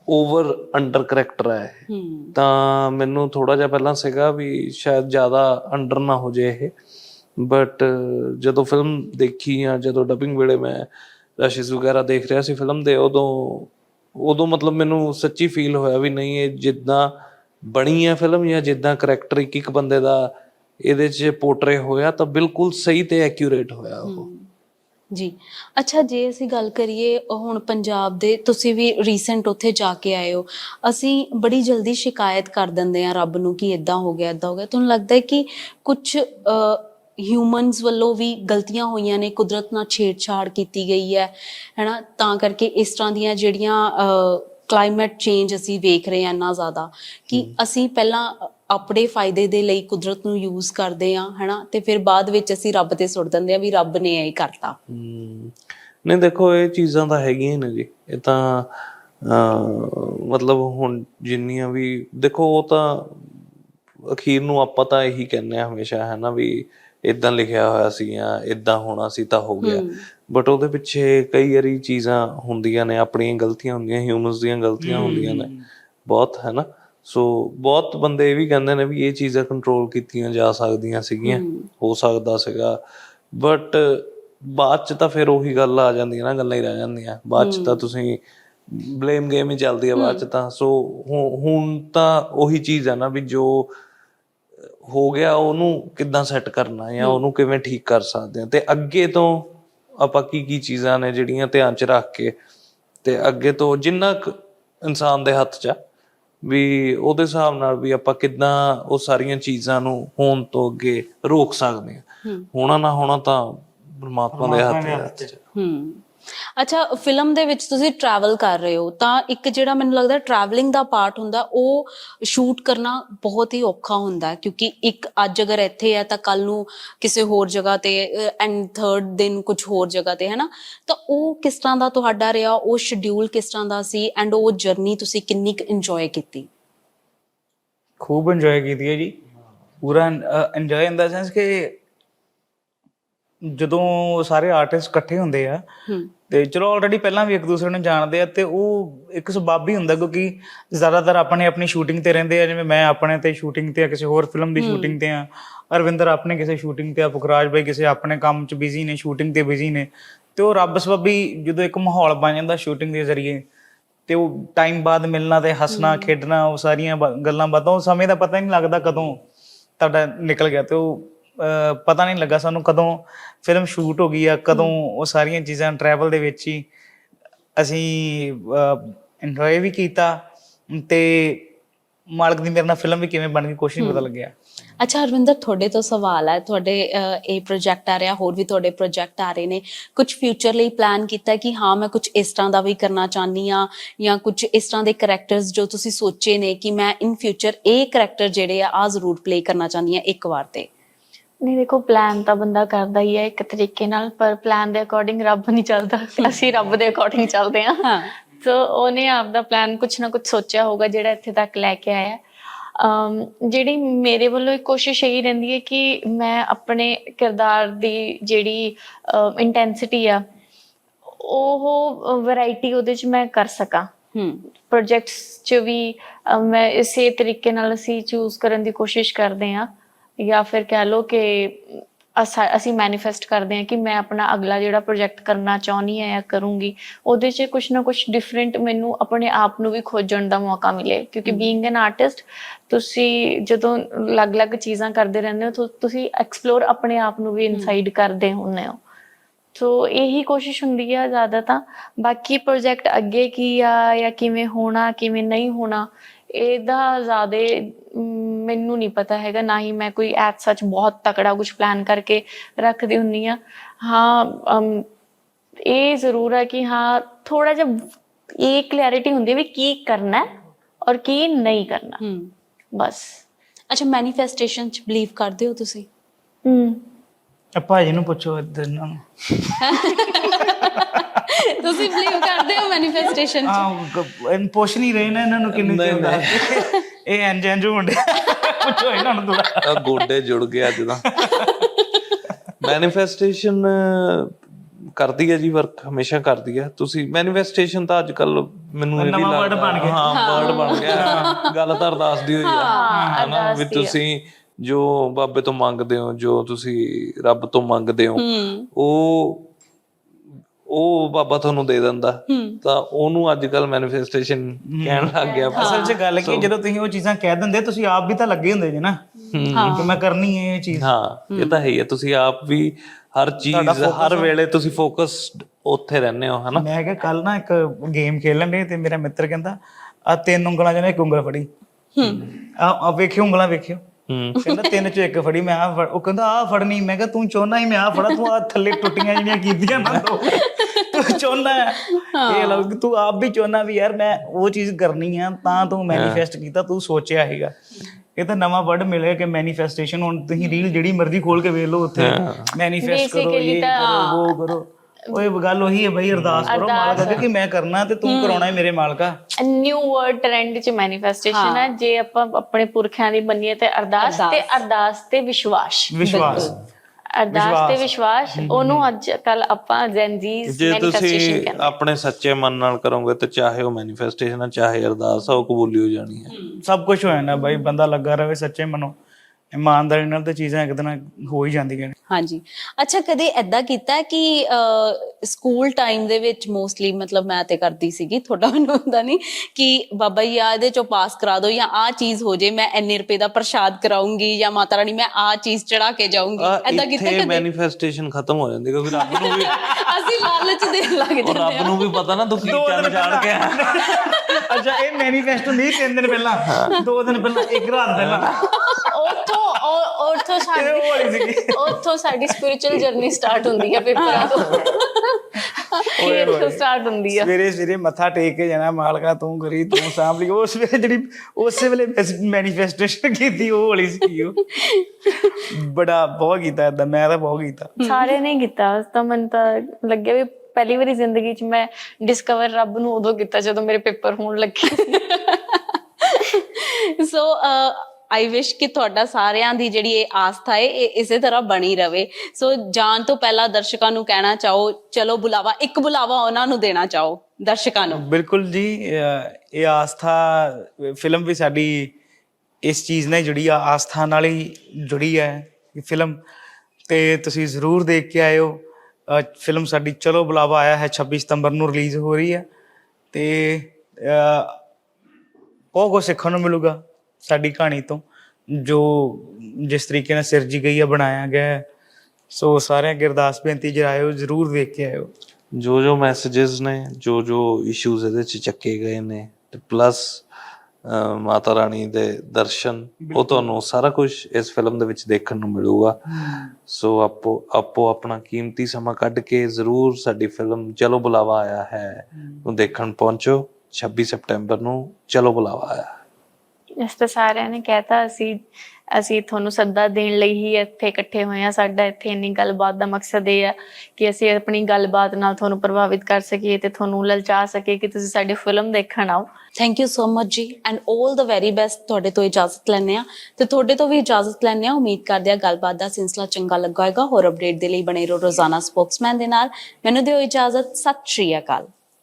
ਓਵਰ ਅੰਡਰ ਕਰੈਕਟਰ ਹੈ। ਹੂੰ। ਤਾਂ ਮੈਨੂੰ ਥੋੜਾ ਜਿਹਾ ਪਹਿਲਾਂ ਸੀਗਾ ਵੀ ਸ਼ਾਇਦ ਜ਼ਿਆਦਾ ਅੰਡਰ ਨਾ ਹੋ ਜੇ ਇਹ। ਬਟ ਜਦੋਂ ਫਿਲਮ ਦੇਖੀ ਜਾਂ ਜਦੋਂ ਡਬਿੰਗ ਵੇਲੇ ਮੈਂ ਰਸ਼ਿਸ ਵਗੈਰਾ ਦੇਖ ਰਿਹਾ ਸੀ ਫਿਲਮ ਦੇ ਉਦੋਂ ਉਦੋਂ ਮਤਲਬ ਮੈਨੂੰ ਸੱਚੀ ਫੀਲ ਹੋਇਆ ਵੀ ਨਹੀਂ ਇਹ ਜਿੱਦਾਂ ਬਣੀ ਹੈ ਫਿਲਮ ਜਾਂ ਜਿੱਦਾਂ ਕਰੈਕਟਰ ਇੱਕ ਇੱਕ ਬੰਦੇ ਦਾ ਇਹਦੇ 'ਚ ਪੋਰਟਰੇ ਹੋਇਆ ਤਾਂ ਬਿਲਕੁਲ ਸਹੀ ਤੇ ਐਕਿਊਰੇਟ ਹੋਇਆ ਉਹ। ਜੀ। ਅੱਛਾ, ਜੇ ਅਸੀਂ ਗੱਲ ਕਰੀਏ ਹੁਣ ਪੰਜਾਬ ਦੇ, ਤੁਸੀਂ ਵੀ ਰੀਸੈਂਟ ਉੱਥੇ ਜਾ ਕੇ ਆਏ ਹੋ। ਅਸੀਂ ਬੜੀ ਜਲਦੀ ਸ਼ਿਕਾਇਤ ਕਰ ਦਿੰਦੇ ਆ ਰੱਬ ਨੂੰ ਕਿ ਇਦਾਂ ਹੋ ਗਿਆ ਇਦਾਂ ਹੋ ਗਿਆ। ਤੁਹਾਨੂੰ ਲੱਗਦਾ ਹੈ ਕਿ ਕੁਝ ਹਿਊਮਨਸ ਵੱਲੋਂ ਵੀ ਗਲਤੀਆਂ ਹੋਈਆਂ ਨੇ, ਕੁਦਰਤ ਨਾਲ ਛੇੜਛਾੜ ਕੀਤੀ ਗਈ ਹੈ, ਹੈਨਾ? ਤਾਂ ਕਰਕੇ ਇਸ ਤਰ੍ਹਾਂ ਦੀਆਂ ਜਿਹੜੀਆਂ ਕਲਾਈਮੇਟ ਚੇਂਜ ਅਸੀਂ ਵੇਖ ਰਹੇ ਹਾਂ ਇੰਨਾ ਜ਼ਿਆਦਾ ਕਿ ਅਸੀਂ ਪਹਿਲਾਂ ਆਪਣੇ ਫਾਇਦੇ ਦੇ ਲਈ ਕੁਦਰਤ ਨੂੰ ਯੂਜ਼ ਕਰਦੇ ਹਾਂ ਹੈਨਾ? ਤੇ ਫਿਰ ਬਾਅਦ ਵਿੱਚ ਅਸੀਂ ਰੱਬ ਤੇ ਸੁੱਟ ਦਿੰਦੇ ਹਾਂ ਵੀ ਰੱਬ ਨੇ ਇਹ ਕਰਤਾ। ਨਹੀਂ ਦੇਖੋ ਇਹ ਚੀਜ਼ਾਂ ਤਾਂ ਹੈਗੀਆਂ ਨੇ ਜੀ। ਇਹ ਤਾਂ ਮਤਲਬ ਹੁਣ ਜਿੰਨੀਆਂ ਵੀ ਦੇਖੋ ਉਹ ਤਾਂ ਅਖੀਰ ਨੂੰ ਆਪਾਂ ਤਾਂ ਇਹੀ ਕਹਿੰਦੇ ਆ ਹਮੇਸ਼ਾ ਹੈ ਨਾ ਵੀ ਇਦਾਂ ਲਿਖਿਆ ਹੋਇਆ ਸੀ ਜਾਂ ਇਦਾਂ ਹੋਣਾ ਸੀ ਤਾਂ ਹੋ ਗਿਆ। ਬਟ ਉਹਦੇ ਪਿੱਛੇ ਕਈ ਵਾਰੀ ਚੀਜ਼ਾਂ ਹੁੰਦੀਆਂ ਨੇ ਆਪਣੀਆਂ ਗਲਤੀਆਂ ਹੁੰਦੀਆਂ ਹਿਊਮਨਸ ਦੀਆਂ ਗਲਤੀਆਂ ਹੁੰਦੀਆਂ ਨੇ। ਬਹੁਤ ਹੈ ਨਾ? ਸੋ ਬਹੁਤ ਬੰਦੇ ਇਹ ਵੀ ਕਹਿੰਦੇ ਨੇ ਵੀ ਇਹ ਚੀਜ਼ਾਂ ਕੰਟਰੋਲ ਕੀਤੀਆਂ ਜਾ ਸਕਦੀਆਂ ਸੀਗੀਆਂ ਹੋ। ਸਕਦਾ ਸੀਗਾ। ਬਟ ਬਾਅਦ ਚ ਤਾਂ ਫਿਰ ਉਹੀ ਗੱਲ ਆ ਜਾਂਦੀ ਹੈ ਨਾ ਗੱਲਾਂ ਹੀ ਰਹਿ ਜਾਂਦੀਆਂ। ਬਾਅਦ ਚ ਤਾਂ ਤੁਸੀਂ ਬਲੇਮ ਗੇਮ ਹੀ ਚੱਲਦੀ ਆ ਬਾਅਦ ਚ ਤਾਂ। ਸੋ ਹੁ- ਹੁਣ ਤਾਂ ਉਹੀ ਚੀਜ਼ ਆ ਨਾ ਵੀ ਜੋ ਹੋ ਗਿਆ ਉਹਨੂੰ ਕਿੱਦਾਂ ਸੈੱਟ ਕਰਨਾ ਜਾਂ ਉਹਨੂੰ ਕਿਵੇਂ ਠੀਕ ਕਰ ਸਕਦੇ ਆ। ਤੇ ਅੱਗੇ ਤੋਂ ਆਪਾਂ ਕੀ ਕੀ ਚੀਜ਼ਾਂ ਨੇ ਜਿਹੜੀਆਂ ਧਿਆਨ ਚ ਰੱਖ ਕੇ ਤੇ ਅੱਗੇ ਤੋਂ ਜਿੰਨਾ ਕੁ ਇਨਸਾਨ ਦੇ ਹੱਥ 'ਚ ਆ ਵੀ ਉਹਦੇ ਹਿਸਾਬ ਨਾਲ ਵੀ ਆਪਾਂ ਕਿੱਦਾਂ ਉਹ ਸਾਰੀਆਂ ਚੀਜ਼ਾਂ ਨੂੰ ਹੋਣ ਤੋਂ ਅੱਗੇ ਰੋਕ ਸਕਦੇ ਆ। ਹੋਣਾ ਨਾ ਹੋਣਾ ਤਾਂ ਪਰਮਾਤਮਾ ਦੇ ਹੱਥ 'ਚ ਹੂੰ। ਅੱਛਾ ਫਿਲਮ ਦੇ ਵਿੱਚ ਤੁਸੀਂ ਟਰੈਵਲ ਕਰ ਰਹੇ ਹੋ ਤਾਂ ਇੱਕ ਜਿਹੜਾ ਮੈਨੂੰ ਲੱਗਦਾ ਟਰੈਵਲਿੰਗ ਦਾ ਪਾਰਟ ਹੁੰਦਾ ਉਹ ਸ਼ੂਟ ਕਰਨਾ ਬਹੁਤ ਹੀ ਔਖਾ ਹੁੰਦਾ ਕਿਉਂਕਿ ਇੱਕ ਅੱਜ ਅਗਰ ਇੱਥੇ ਹੈ ਤਾਂ ਕੱਲ ਨੂੰ ਕਿਸੇ ਹੋਰ ਜਗ੍ਹਾ ਤੇ ਐਂਡ ਥਰਡ ਦਿਨ ਕੁਝ ਹੋਰ ਜਗ੍ਹਾ ਤੇ ਹੈ ਨਾ ਤਾਂ ਉਹ ਕਿਸ ਤਰ੍ਹਾਂ ਦਾ ਤੁਹਾਡਾ ਰਿਹਾ ਉਹ ਸ਼ਡਿਊਲ ਕਿਸ ਤਰ੍ਹਾਂ ਦਾ ਸੀ ਐਂਡ ਉਹ ਜਰਨੀ ਤੁਸੀਂ ਕਿੰਨੀ ਕੁ ਇੰਜੋਏ ਕੀਤੀ? ਖੂਬ ਇੰਜੋਏ ਕੀਤੀ ਹੈ ਜੀ। ਪੂਰਾ ਇੰਜੋਏ ਇਨ ਦਾ ਸੈਂਸ ਕਿ ਜਦੋਂ ਸਾਰੇ ਆਰਟਿਸਟ ਇਕੱਠੇ ਹੁੰਦੇ ਆ ਤੇ ਚਲੋ ਆਲਰੇਡੀ ਪਹਿਲਾਂ ਵੀ ਇੱਕ ਦੂਸਰੇ ਨੂੰ ਜਾਣਦੇ ਆ ਤੇ ਉਹ ਇੱਕ ਸੁਭਾਵੀ ਹੁੰਦਾ ਕਿਉਂਕਿ ਜ਼ਿਆਦਾਤਰ ਆਪਣੇ ਆਪਣੀ ਸ਼ੂਟਿੰਗ ਤੇ ਰਹਿੰਦੇ ਆ ਜਿਵੇਂ ਮੈਂ ਆਪਣੇ ਤੇ ਸ਼ੂਟਿੰਗ ਤੇ ਆ ਕਿਸੇ ਹੋਰ ਫਿਲਮ ਦੀ ਸ਼ੂਟਿੰਗ ਤੇ ਆ ਅਰਵਿੰਦਰ ਆਪਣੇ ਕਿਸੇ ਸ਼ੂਟਿੰਗ ਤੇ ਆ ਪੁਖਰਾਜ ਭਾਈ ਕਿਸੇ ਆਪਣੇ ਕੰਮ 'ਚ ਬਿਜ਼ੀ ਨੇ ਸ਼ੂਟਿੰਗ ਤੇ ਬਿਜ਼ੀ ਨੇ ਤੇ ਉਹ ਰੱਬ ਸਬੱਬੀ ਜਦੋਂ ਇੱਕ ਮਾਹੌਲ ਬਣ ਜਾਂਦਾ ਸ਼ੂਟਿੰਗ ਦੇ ਜ਼ਰੀਏ ਤੇ ਉਹ ਟਾਈਮ ਬਾਅਦ ਮਿਲਣਾ ਤੇ ਹੱਸਣਾ ਖੇਡਣਾ ਉਹ ਸਾਰੀਆਂ ਗੱਲਾਂ ਬਾਤਾਂ ਉਹ ਸਮੇਂ ਦਾ ਪਤਾ ਹੀ ਨਹੀਂ ਲੱਗਦਾ ਕਦੋਂ ਤੁਹਾਡਾ ਨਿਕਲ ਗਿਆ ਤੇ ਉਹ ਪਤਾ ਨਹੀਂ ਲੱਗਾ ਸਾਨੂੰ ਕਦੋਂ ਫਿਲਮ ਸ਼ੂਟ ਹੋ ਗਈ ਆ ਕਦੋਂ ਉਹ ਸਾਰੀਆਂ ਚੀਜ਼ਾਂ ਟਰੈਵਲ ਦੇ ਵਿੱਚ ਹੀ ਅਸੀਂ ਇੰਜੋਏ ਵੀ ਕੀਤਾ ਤੇ ਮਾਲਕ ਦੀ ਮੇਰੇ ਨਾਲ ਫਿਲਮ ਵੀ ਕਿਵੇਂ ਬਣ ਗਈ ਕੁਛ ਨਹੀਂ ਪਤਾ ਲੱਗਿਆ। ਅੱਛਾ ਅਰਵਿੰਦਰ ਤੁਹਾਡੇ ਤੋਂ ਸਵਾਲ ਹੈ ਤੁਹਾਡੇ ਇਹ ਪ੍ਰੋਜੈਕਟ ਆ ਰਿਹਾ ਹੋਰ ਵੀ ਤੁਹਾਡੇ ਪ੍ਰੋਜੈਕਟ ਆ ਰਹੇ ਨੇ। ਕੁਝ ਫਿਊਚਰ ਲਈ ਪਲਾਨ ਕੀਤਾ ਕਿ ਹਾਂ ਮੈਂ ਕੁਝ ਇਸ ਤਰ੍ਹਾਂ ਦਾ ਵੀ ਕਰਨਾ ਚਾਹਨੀ ਆ ਜਾਂ ਕੁਝ ਇਸ ਤਰ੍ਹਾਂ ਦੇ ਕੈਰੈਕਟਰਸ ਜੋ ਤੁਸੀਂ ਸੋਚੇ ਨੇ ਕਿ ਮੈਂ ਇਨ ਫਿਊਚਰ ਇਹ ਕੈਰੈਕਟਰ ਜਿਹੜੇ ਆ ਆ ਜ਼ਰੂਰ ਪਲੇ ਕਰਨਾ ਚਾਹਨੀ ਆ ਇੱਕ ਵਾਰ ਤੇ। ਨਹੀਂ ਦੇਖੋ ਪਲਾਨ ਤਾਂ ਬੰਦਾ ਕਰਦਾ ਹੀ ਹੈ ਇੱਕ ਤਰੀਕੇ ਨਾਲ ਪਰ ਪਲਾਨ ਦੇ ਅਕੋਰਡਿੰਗ ਰੱਬ ਨਹੀਂ ਚੱਲਦਾ। ਅਸੀਂ ਰੱਬ ਦੇ ਅਕੋਰਡਿੰਗ ਚੱਲਦੇ ਹਾਂ। ਹਾਂ। ਸੋ ਉਹਨੇ ਆਪਦਾ ਪਲਾਨ ਕੁਛ ਨਾ ਕੁਛ ਸੋਚਿਆ ਹੋਊਗਾ ਜਿਹੜਾ ਇੱਥੇ ਤੱਕ ਲੈ ਕੇ ਆਇਆ। ਜਿਹੜੀ ਮੇਰੇ ਵੱਲੋਂ ਇੱਕ ਕੋਸ਼ਿਸ਼ ਇਹੀ ਰਹਿੰਦੀ ਹੈ ਕਿ ਮੈਂ ਆਪਣੇ ਕਿਰਦਾਰ ਦੀ ਜਿਹੜੀ ਇੰਟੈਂਸਿਟੀ ਆ ਉਹ ਵੈਰਾਈਟੀ ਉਹਦੇ ਚ ਮੈਂ ਕਰ ਸਕਾਂ। ਹੂੰ। ਪ੍ਰੋਜੈਕਟਸ ਚ ਵੀ ਮੈਂ ਇਸੇ ਤਰੀਕੇ ਨਾਲ ਅਸੀਂ ਚੂਜ਼ ਕਰਨ ਦੀ ਕੋਸ਼ਿਸ਼ ਕਰਦੇ ਹਾਂ। ਜਾਂ ਫਿਰ ਕਹਿ ਲਓ ਕਿ ਅਸਾ- ਮੈਨੀਫੈਸਟ ਕਰਦੇ ਹਾਂ ਕਿ ਮੈਂ ਆਪਣਾ ਅਗਲਾ ਜਿਹੜਾ ਪ੍ਰੋਜੈਕਟ ਕਰਨਾ ਚਾਹੁੰਦੀ ਹਾਂ ਜਾਂ ਕਰੂੰਗੀ ਉਹਦੇ 'ਚ ਕੁਝ ਨਾ ਕੁਝ ਡਿਫਰੈਂਟ ਮੈਨੂੰ ਆਪਣੇ ਆਪ ਨੂੰ ਵੀ ਖੋਜਣ ਦਾ ਮੌਕਾ ਮਿਲੇ। ਕਿਉਂਕਿ ਬੀਇੰਗ ਐਨ ਆਰਟਿਸਟ ਤੁਸੀਂ ਜਦੋਂ ਅਲੱਗ-ਅਲੱਗ ਚੀਜ਼ਾਂ ਕਰਦੇ ਰਹਿੰਦੇ ਹੋ ਤੁਸੀਂ ਐਕਸਪਲੋਰ ਆਪਣੇ ਆਪ ਨੂੰ ਵੀ ਇਨਸਾਈਡ ਕਰਦੇ ਹੁੰਦੇ ਹੋ। ਸੋ ਇਹੀ ਕੋਸ਼ਿਸ਼ ਹੁੰਦੀ ਆ ਜ਼ਿਆਦਾ ਤਾਂ। ਬਾਕੀ ਪ੍ਰੋਜੈਕਟ ਅੱਗੇ ਕੀ ਆ ਜਾਂ ਕਿਵੇਂ ਹੋਣਾ ਕਿਵੇਂ ਨਹੀਂ ਹੋਣਾ ਇਹਦਾ ਜ਼ਿਆਦਾ ਮੈਨੂੰ ਨਹੀਂ ਪਤਾ ਹੈਗਾ ਨਾ ਹੀ ਮੈਂ ਕੋਈ ਐਟ ਸੱਚ ਬਹੁਤ ਤਕੜਾ ਕੁਝ ਪਲਾਨ ਕਰਕੇ ਰੱਖਦੀ ਹੁੰਨੀ ਆ ਹਾਂ ਅਮ, ਇਹ ਜ਼ਰੂਰ ਹੈ ਕਿ ਹਾਂ ਥੋੜਾ ਜਿਹਾ ਇਹ ਕਲੈਰਿਟੀ ਹੁੰਦੀ ਹੈ ਵੀ ਕੀ ਕਰਨਾ ਹੈ ਔਰ ਕੀ ਨਹੀਂ ਕਰਨਾ। ਹੂੰ। ਬਸ। ਅੱਛਾ ਮੈਨੀਫੈਸਟੇਸ਼ਨ ਚ ਬਲੀਵ ਕਰਦੇ ਹੋ ਤੁਸੀਂ? ਹਮ ਆ ਭਾਜੀ ਨੂੰ ਪੁੱਛੋ ਇੱਧਰ ਇਹਨਾਂ ਨੂੰ। ਤੁਸੀਂ ਬਲੀਵ ਕਰਦੇ ਹੋ ਮੈਨੀਫੈਸਟੇਸ਼ਨ ਚ? ਆ ਇਹ ਪੁੱਛ ਨਹੀਂ ਰਹੇ ਨਾ ਇਹਨਾਂ ਨੂੰ ਕਿੰਨੀ ਚਿਰ ਦਾ। ਇਹ ਇੰਜ ਇੰਜ ਹੁੰਦੇ ਪੁੱਛੋ ਇਹਨਾਂ ਨੂੰ ਥੋੜਾ ਆ ਗੋਡੇ ਜੁੜ ਗਏ ਅੱਜ ਦਾ ਮੈਨੀਫੈਸਟੇਸ਼ਨ ਕਰਦੀ ਹੈ ਜੀ ਵਰਕ ਹਮੇਸ਼ਾ ਕਰਦੀ ਹੈ। ਤੁਸੀਂ ਮੈਨੀਫੈਸਟੇਸ਼ਨ ਤਾਂ ਅੱਜ ਕੱਲ ਮੈਨੂੰ ਇਹ ਵੀ ਨਵਾਂ word ਲੱਗਦਾ। ਬਣ ਗਿਆ। ਹਾਂ ਵਰਡ ਬਣ ਗਿਆ। ਗੱਲ ਤਾਂ ਅਰਦਾਸ ਦੀ ਹੋਈ ਆ। ਹਨਾ ਵੀ ਤੁਸੀਂ ਜੋ ਬਾਬੇ ਤੋਂ ਮੰਗਦੇ ਹੋ ਜੋ ਤੁਸੀਂ ਰੱਬ ਤੋਂ ਮੰਗਦੇ ਹੋ ਹੂੰ। ਉਹ ਉਹ ਬਾਬਾ ਤੁਹਾਨੂੰ ਦੇ ਦਿੰਦਾ। ਤਾਂ ਉਹਨੂੰ ਅੱਜ ਕੱਲ ਮੈਨੀਫੈਸਟੇਸ਼ਨ ਕਹਿਣ ਲੱਗ ਗਿਆ। ਅਸਲ 'ਚ ਗੱਲ ਕੀ ਜਦੋਂ ਤੁਸੀਂ ਉਹ ਚੀਜ਼ਾਂ ਕਹਿ ਦਿੰਦੇ ਤੁਸੀਂ ਆਪ ਵੀ ਤਾਂ ਲੱਗੇ ਹੁੰਦੇ ਜੇ ਨਾ। ਕਿ ਮੈਂ ਕਰਨੀ ਹੈ ਇਹ ਚੀਜ਼। ਹਾਂ ਇਹ ਤਾਂ ਹੈ ਹੀ ਹੈ। ਤੁਸੀਂ ਆਪ ਵੀ ਹਰ ਚੀਜ਼ ਹਰ ਵੇਲੇ ਤੁਸੀਂ ਫੋਕਸਡ ਉੱਥੇ ਰਹਿੰਦੇ ਹੋ ਹਨਾ? ਮੈਂ ਕਿਹਾ ਕੱਲ ਨਾ ਇੱਕ ਗੇਮ ਖੇਲਣ ਦੇ ਤੇ ਮੇਰਾ ਮਿੱਤਰ ਕਹਿੰਦਾ ਆ ਤਿੰਨ ਉਂਗਲਾਂ ਜਿਹਨੇ ਇੱਕ ਉਂਗਲ ਫੜੀ। ਹੂੰ। ਆ ਵੇਖਿਓ ਉਂਗਲਾਂ ਵੇਖਿਓ। ਕਹਿੰਦਾ ਤਿੰਨ ਚੋਂ ਇੱਕ ਫੜੀ ਮੈਂ ਆ ਫੜ ਉਹ ਕਹਿੰਦਾ ਆ ਫੜਨੀ ਮੈਂ ਕਿਹਾ ਤੂੰ ਚਾਹੁੰਦਾ ਹੀ ਮੈਂ ਆ ਫੜਾ ਤੂੰ ਆ ਥੱਲੇ ਟੁੱਟੀਆਂ ਜਿਹੜੀਆਂ ਕੀਤੀਆਂ ਨਾ ਦੋ। ਤੂੰ ਚਾਹੁੰਦਾ ਹੈ। ਇਹ ਲੱਗ ਤੂੰ ਆਪ ਵੀ ਚਾਹੁੰਦਾ ਵੀ ਯਾਰ ਮੈਂ ਉਹ ਚੀਜ਼ ਕਰਨੀ ਆ ਤਾਂ ਤੂੰ ਮੈਨੀਫੈਸਟ ਕੀਤਾ ਤੂੰ ਸੋਚਿਆ ਹੈਗਾ ਇਹ ਤਾਂ ਨਵਾਂ ਵਰਡ ਮਿਲਿਆ ਕਿ ਮੈਨੀਫੈਸਟੇਸ਼ਨ ਹੁਣ ਤੁਸੀਂ ਰੀਲ ਜਿਹੜੀ ਮਰਜ਼ੀ ਖੋਲ ਕੇ ਵੇਖ ਲਓ ਉੱਥੇ। ਮੈਨੀਫੈਸਟ ਕਰੋ ਇਹ ਤਾਂ- ਕਰੋ ਉਹ ਕਰੋ। ਇਹ ਗੱਲ ਉਹੀ ਹੈ ਬਈ ਅਰਦਾਸ ਕਰੋ ਮਾਲਕ ਅੱਗੇ ਕਿ ਮੈਂ ਕਰਨਾ ਤੇ ਤੂੰ ਕਰਾਉਣਾ ਹੈ ਮੇਰੇ ਮਾਲਕਾ। ਨਿਊ ਵਰਡ ਟ੍ਰੈਂਡ ਚ ਮੈਨੀਫੈਸਟੇਸ਼ਨ ਹੈ ਜੇ ਆਪਾਂ ਆਪਣੇ ਪੁਰਖਿਆਂ ਦੀ ਮੰਨੀਏ ਤੇ ਅਰਦਾਸ ਤੇ ਅਰਦਾਸ। ਤੇ ਵਿਸ਼ਵਾਸ। ਵਿਸ਼ਵਾਸ। ਅਰਦਾਸ ਤੇ ਵਿਸ਼ਵਾਸ। ਉਹਨੂੰ ਅੱਜ ਕੱਲ ਆਪਾਂ ਜੈਨਜੀਸ ਜੇ ਮੈਨੀਫੈਸਟੇਸ਼ਨ ਤੁਸੀਂ ਕਹਿੰਦੇ ਆਪਣੇ ਸੱਚੇ ਮਨ ਨਾਲ ਕਰੋਗੇ ਤੇ ਚਾਹੇ ਉਹ ਮੈਨੀਫੈਸਟੇਸ਼ਨ ਆ ਚਾਹੇ ਅਰਦਾਸ ਆ ਉਹ ਕਬੂਲੀ ਹੋ ਜਾਣੀ ਹੈ। ਸਭ ਕੁਝ ਹੋ ਜਾਂਦਾ ਬਾਈ ਬੰਦਾ ਲੱਗਾ ਰਵੇ ਸੱਚੇ ਮਨੋਂ। ਇਮਾਨਦਾਰੀ ਨਾਲ ਤੇ ਚੀਜ਼ਾਂ ਇੱਕ ਦਿਨ ਹੋ ਹੀ ਜਾਂਦੀਆਂ ਨੇ। ਹਾਂਜੀ। ਅੱਛਾ ਕਦੇ ਐਦਾਂ ਕੀਤਾ ਕਿ ਸਕੂਲ ਟਾਈਮ ਦੇ ਵਿੱਚ ਮੋਸਟਲੀ ਮਤਲਬ ਮੈਂ ਤੇ ਕਰਦੀ ਸੀਗੀ ਤੁਹਾਡਾ ਮੈਨੂੰ ਹੁੰਦਾ ਨਹੀਂ ਕਿ ਬਾਬਾ ਜੀ ਆ ਇਹਦੇ ਚੋਂ ਪਾਸ ਕਰਾ ਦਿਓ ਜਾਂ ਆ ਚੀਜ਼ ਹੋ ਜੇ ਮੈਂ ਇੰਨੇ ਰੁਪਏ ਦਾ ਪ੍ਰਸ਼ਾਦ ਕਰਾਉਂਗੀ ਜਾਂ ਮਾਤਾ ਰਾਣੀ ਮੈਂ ਆ ਚੀਜ਼ ਚੜਾ ਕੇ ਜਾਊਂਗੀ। ਆ, ਐਦਾਂ ਕੀਤਾ ਕਦੇ? ਮੈਨੀਫੈਸਟੇਸ਼ਨ ਖਤਮ ਹੋ ਜਾਂਦੀ ਕਿਉਂਕਿ ਰੱਬ ਨੂੰ ਵੀ ਅਸੀਂ ਲਾਲਚ ਦੇਣ ਲੱਗ ਜਾਂਦੇ ਰੱਬ ਨੂੰ ਵੀ ਪਤਾ ਨਾ ਤੂੰ ਕੀ ਚੱਲ ਜਾਣ ਕੇ ਆਇਆ। ਅੱਛਾ ਇਹ ਮੈਨੀਫੈਸਟੋ ਨਹੀਂ ਤਿੰਨ ਦਿਨ ਪਹਿਲਾਂ? ਦੋ ਦਿਨ ਪਹਿਲਾਂ ਇੱਕ ਰਾਤ ਪਹਿਲਾਂ। ਉੱਥੋਂ ਉਹ- ਉੱਥੋਂ ਸਾਡੀ ਉੱਥੋਂ ਸਾਡੀ ਸਪਿਰਚੁਅਲ ਜਰਨੀ ਸਟਾਰਟ ਹੁੰਦੀ ਹੈ ਪੇਪਰਾਂ ਤੋਂ। ਇਹ ਸਟਾਰਟ ਹੁੰਦੀ ਹੈ ਸਵੇਰੇ ਸਵੇਰੇ ਮੱਥਾ ਟੇਕ ਕੇ ਜਾਣਾ ਮਾਲਕਾ ਤੂੰ ਕਰੀ ਤੂੰ ਸਾਂਭ ਲਈ। ਉਸ ਵੇਲੇ ਜਿਹੜੀ ਉਸੇ ਵੇਲੇ ਮੈਨੀਫੈਸਟੇਸ਼ਨ ਕੀਤੀ ਉਹ ਵਾਲੀ ਸੀ ਉਹ। ਬੜਾ ਬਹੁਤ ਕੀਤਾ ਏਦਾਂ ਮੈਂ ਤਾਂ ਬਹੁਤ ਕੀਤਾ। ਸਾਰੇ ਨੇ ਕੀਤਾ। ਤਾਂ ਮੈਨੂੰ ਤਾਂ ਲੱਗਿਆ ਵੀ ਪਹਿਲੀ ਵਾਰੀ ਜ਼ਿੰਦਗੀ 'ਚ ਮੈਂ ਡਿਸਕਵਰ ਰੱਬ ਨੂੰ ਉਦੋਂ ਕੀਤਾ ਜਦੋਂ ਮੇਰੇ ਪੇਪਰ ਹੋਣ ਲੱਗੇ। ਸੋ ਆਈ ਵਿਸ਼ ਕਿ ਤੁਹਾਡਾ ਸਾਰਿਆਂ ਦੀ ਜਿਹੜੀ ਇਹ ਆਸਥਾ ਹੈ, ਇਹ ਇਸੇ ਤਰ੍ਹਾਂ ਬਣੀ ਰਵੇ। ਸੋ ਜਾਣ ਤੋਂ ਪਹਿਲਾਂ ਦਰਸ਼ਕਾਂ ਨੂੰ ਕਹਿਣਾ ਚਾਹੋ, ਚਲੋ ਬੁਲਾਵਾ, ਇੱਕ ਬੁਲਾਵਾ ਉਹਨਾਂ ਨੂੰ ਦੇਣਾ ਚਾਹੋ, ਦਰਸ਼ਕਾਂ ਨੂੰ। ਬਿਲਕੁਲ ਜੀ ਇਹ ਆਸਥਾ, ਫਿਲਮ ਵੀ ਸਾਡੀ ਇਸ ਚੀਜ਼ ਨਾਲ ਜੁੜੀ ਆ ਆਸਥਾ ਨਾਲ ਹੀ ਜੁੜੀ ਹੈ, ਇਹ ਫਿਲਮ। ਤੇ ਤੁਸੀਂ ਜ਼ਰੂਰ ਦੇਖ ਕੇ ਆਇਓ। ਫਿਲਮ ਸਾਡੀ ਚਲੋ ਬੁਲਾਵਾ ਆਇਆ ਹੈ 26 ਸਤੰਬਰ ਨੂੰ ਰਿਲੀਜ਼ ਹੋ ਰਹੀ ਹੈ। ਤੇ ਬਹੁਤ ਕੁਝ ਸਿੱਖਣ ਨੂੰ ਮਿਲੂਗਾ। ਸਾਡੀ ਕਹਾਣੀ ਤੋਂ ਜੋ ਜਿਸ ਤਰੀਕੇ ਨਾਲ ਸਿਰਜੀ ਗਈ ਹੈ ਬਣਾਇਆ ਗਿਆ ਹੈ। ਸੋ ਸਾਰਿਆਂ ਅੱਗੇ ਅਰਦਾਸ ਬੇਨਤੀ ਜਰਾਇਓ ਜ਼ਰੂਰ ਦੇਖ ਕੇ ਆਇਓ। ਜੋ ਜੋ ਮੈਸੇजेस ਨੇ ਜੋ ਜੋ ਇਸ਼ੂਜ਼ ਇਹਦੇ ਚ ਚੱਕੇ ਗਏ ਨੇ ਤੇ ਪਲੱਸ ਮਾਤਾ ਰਾਣੀ ਦੇ ਦਰਸ਼ਨ ਉਹ ਤੁਹਾਨੂੰ ਸਾਰਾ ਕੁਝ ਇਸ ਫਿਲਮ ਦੇ ਵਿੱਚ ਦੇਖਣ ਨੂੰ ਮਿਲੂਗਾ। ਸੋ ਆਪੋ ਆਪੋ ਆਪਣਾ ਕੀਮਤੀ ਸਮਾਂ ਕੱਢ ਕੇ ਜ਼ਰੂਰ ਸਾਡੀ ਫਿਲਮ ਚਲੋ ਬੁਲਾਵਾ ਆਇਆ ਹੈ ਨੂੰ ਦੇਖਣ ਪਹੁੰਚੋ। 26 ਸਪਟੈਂਬਰ ਨੂੰ ਚਲੋ ਬੁਲਾਵਾ ਆਇਆ। ਇਸ ਤਾਂ ਸਾਰਿਆਂ ਨੇ ਕਹਿਤਾ, ਅਸੀਂ ਅਸੀਂ ਤੁਹਾਨੂੰ ਸੱਦਾ ਦੇਣ ਲਈ ਹੀ ਇੱਥੇ ਇਕੱਠੇ ਹੋਏ ਆ ਸਾਡਾ ਇੱਥੇ ਇੰਨੀ ਗੱਲਬਾਤ ਦਾ ਮਕਸਦ ਇਹ ਆ ਕਿ ਅਸੀਂ ਆਪਣੀ ਗੱਲਬਾਤ ਨਾਲ ਤੁਹਾਨੂੰ ਪ੍ਰਭਾਵਿਤ ਕਰ ਸਕੀਏ ਤੇ ਤੁਹਾਨੂੰ ਲਲਚਾ ਸਕੀਏ ਕਿ ਤੁਸੀਂ ਸਾਡੀ ਫਿਲਮ ਦੇਖਣ ਆਓ। ਥੈਂਕ ਯੂ ਸੋ ਮਚ ਜੀ। ਐਂਡ 올 ਦਾ ਵੈਰੀ ਬੈਸਟ ਤੁਹਾਡੇ ਤੋਂ ਇਜਾਜ਼ਤ ਲੈਣੇ ਆ ਤੇ ਤੁਹਾਡੇ ਤੋਂ ਵੀ ਇਜਾਜ਼ਤ ਲੈਣੇ ਆ ਉਮੀਦ ਕਰਦੇ ਆ ਗੱਲਬਾਤ ਦਾ ਸਿਲਸਿਲਾ ਚੰਗਾ ਲੱਗਾ ਹੋਵੇਗਾ ਹੋਰ ਅਪਡੇਟ ਦੇ ਲਈ ਬਣੇ ਰਹੋ ਰੋਜ਼ਾਨਾ ਸਪੋਕਸਮੈਨ ਦੇ ਨਾਲ। ਮੈਨੂੰ ਦਿਓ ਇਜਾਜ਼ਤ। ਸਤਿ ਸ਼੍ਰੀ ਅਕਾਲ।